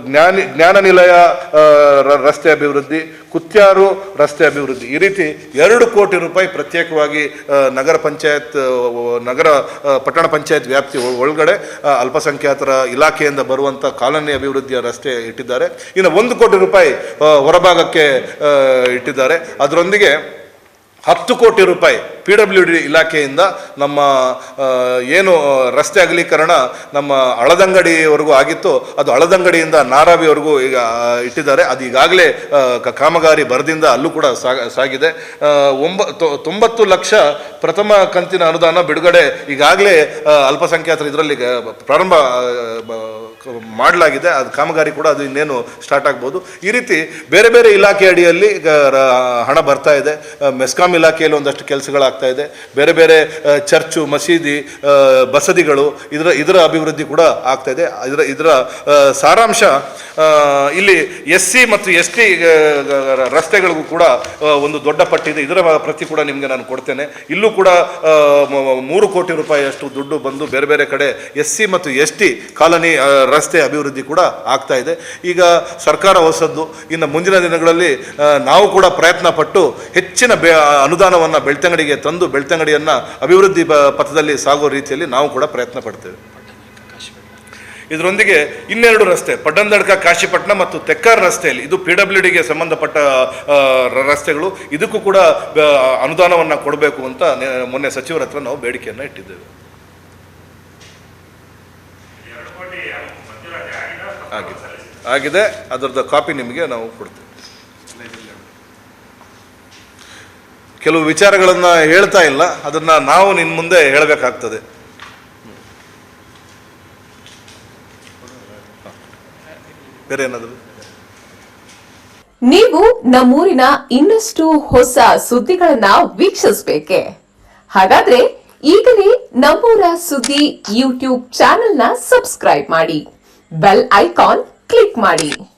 [SPEAKER 1] ಜ್ಞಾನಿ, ಜ್ಞಾನ ನಿಲಯ ರಸ್ತೆ ಅಭಿವೃದ್ಧಿ ಕುತ್ಯಾರು ರಸ್ತೆ ಅಭಿವೃದ್ಧಿ. ಈ ರೀತಿ ಎರಡು ಕೋಟಿ ರೂಪಾಯಿ ಪ್ರತ್ಯೇಕವಾಗಿ ನಗರ ಪಂಚಾಯತ್ ನಗರ ಪಟ್ಟಣ ಪಂಚಾಯತ್ ವ್ಯಾಪ್ತಿ ಒಳಗಡೆ ಅಲ್ಪಸಂಖ್ಯಾತರ ಇಲಾಖೆಯಿಂದ ಬರುವಂಥ ಕಾಲನಿ ಅಭಿವೃದ್ಧಿಯ ರಸ್ತೆ ಇಟ್ಟಿದ್ದಾರೆ. ಇನ್ನು ಒಂದು ಕೋಟಿ ರೂಪಾಯಿ ಹೊರಭಾಗಕ್ಕೆ ಇಟ್ಟಿದ್ದಾರೆ. ಅದರೊಂದಿಗೆ ಹತ್ತು ಕೋಟಿ ರೂಪಾಯಿ ಪಿ ಡಬ್ಲ್ಯೂ ಡಿ ಇಲಾಖೆಯಿಂದ ನಮ್ಮ ಏನು ರಸ್ತೆ ಅಗಲೀಕರಣ ನಮ್ಮ ಹಳದಂಗಡಿವರೆಗೂ ಆಗಿತ್ತು. ಅದು ಹಳದಂಗಡಿಯಿಂದ ನಾರಾವಿವರೆಗೂ ಈಗ ಇಟ್ಟಿದ್ದಾರೆ. ಅದು ಈಗಾಗಲೇ ಕಾಮಗಾರಿ ಬರದಿಂದ ಅಲ್ಲೂ ಕೂಡ ಸಾಗ ಸಾಗಿದೆ. ಒಂಬ ತೊಂಬತ್ತು ಲಕ್ಷ ಪ್ರಥಮ ಕಂತಿನ ಅನುದಾನ ಬಿಡುಗಡೆ ಈಗಾಗಲೇ ಅಲ್ಪಸಂಖ್ಯಾತರು ಇದರಲ್ಲಿ ಪ್ರಾರಂಭ ಮಾಡಲಾಗಿದೆ. ಅದು ಕಾಮಗಾರಿ ಕೂಡ ಅದು ಇನ್ನೇನು ಸ್ಟಾರ್ಟ್ ಆಗ್ಬೋದು. ಈ ರೀತಿ ಬೇರೆ ಬೇರೆ ಇಲಾಖೆ ಅಡಿಯಲ್ಲಿ ಹಣ ಬರ್ತಾ ಇದೆ. ಮೆಸ್ಕಾಂ ಇಲಾಖೆಯಲ್ಲಿ ಒಂದಷ್ಟು ಕೆಲಸಗಳಾಗ್ತಾ ಇದೆ. ಬೇರೆ ಬೇರೆ ಚರ್ಚು, ಮಸೀದಿ ಬಸದಿಗಳು ಇದರ ಇದರ ಅಭಿವೃದ್ಧಿ ಕೂಡ ಆಗ್ತಾ ಇದೆ. ಇದರ ಇದರ ಸಾರಾಂಶ ಇಲ್ಲಿ ಎಸ್ ಸಿ ಮತ್ತು ಎಸ್ ಟಿ ರಸ್ತೆಗಳಿಗೂ ಕೂಡ ಒಂದು ದೊಡ್ಡ ಪಟ್ಟಿದೆ. ಇದರ ಪ್ರತಿ ಕೂಡ ನಿಮಗೆ ನಾನು ಕೊಡ್ತೇನೆ. ಇಲ್ಲೂ ಕೂಡ ಮೂರು ಕೋಟಿ ರೂಪಾಯಿಯಷ್ಟು ದುಡ್ಡು ಬಂದು ಬೇರೆ ಬೇರೆ ಕಡೆ ಎಸ್ ಸಿ ಮತ್ತು ಎಸ್ ಟಿ ಕಾಲನಿ ರಸ್ತೆ ಅಭಿವೃದ್ಧಿ ಕೂಡ ಆಗ್ತಾ ಇದೆ. ಈಗ ಸರ್ಕಾರ ಹೊಸದ್ದು, ಇನ್ನು ಮುಂದಿನ ದಿನಗಳಲ್ಲಿ ನಾವು ಕೂಡ ಪ್ರಯತ್ನ ಪಟ್ಟು ಹೆಚ್ಚಿನ ಬೆ, ಅನುದಾನವನ್ನು ಬೆಳ್ತಂಗಡಿಗೆ ತಂದು ಬೆಳ್ತಂಗಡಿಯನ್ನು ಅಭಿವೃದ್ಧಿ ಪಥದಲ್ಲಿ ಸಾಗುವ ರೀತಿಯಲ್ಲಿ ನಾವು ಕೂಡ ಪ್ರಯತ್ನ ಪಡ್ತೇವೆ ಇದರೊಂದಿಗೆ ಇನ್ನೆರಡು ರಸ್ತೆ ಪಡ್ಡಂದಡ್ಕ ಕಾಶಿಪಟ್ಟಣ ಮತ್ತು ತೆಕ್ಕಾರ್ ರಸ್ತೆಯಲ್ಲಿ, ಇದು ಪಿ ಡಬ್ಲ್ಯೂ ಡಿಗೆ ಸಂಬಂಧಪಟ್ಟ ರಸ್ತೆಗಳು, ಇದಕ್ಕೂ ಕೂಡ ಅನುದಾನವನ್ನು ಕೊಡಬೇಕು ಅಂತ ಮೊನ್ನೆ ಸಚಿವರ ಹತ್ರ ನಾವು ಬೇಡಿಕೆಯನ್ನು ಇಟ್ಟಿದ್ದೇವೆ ಆಗಿದೆ ಆಗಿದೆ, ಅದರದ್ದು ಕಾಪಿ ನಿಮಗೆ ನಾವು ಕೊಡ್ತೀವಿ. ಕೆಲವು ವಿಚಾರಗಳನ್ನು ಹೇಳ್ತಾ ಇಲ್ಲ, ಅದನ್ನು ನಾವು ನಿನ್ನ ಮುಂದೆ ಹೇಳಬೇಕಾಗ್ತದೆ. ಬೇರೆ ಏನಾದರೂ?
[SPEAKER 3] ನೀವು ನಮ್ಮೂರಿನ ಇನ್ನಷ್ಟು ಹೊಸ ಸುದ್ದಿಗಳನ್ನ ವೀಕ್ಷಿಸಬೇಕೆ? ಹಾಗಾದ್ರೆ ಈಗಲೇ ನಮ್ಮೂರ ಸುದ್ದಿ ಯೂಟ್ಯೂಬ್ ಚಾನೆಲ್ನ ಸಬ್ಸ್ಕ್ರೈಬ್ ಮಾಡಿ. ಬೆಲ್ ಐಕಾನ್ ಕ್ಲಿಕ್ ಮಾಡಿ.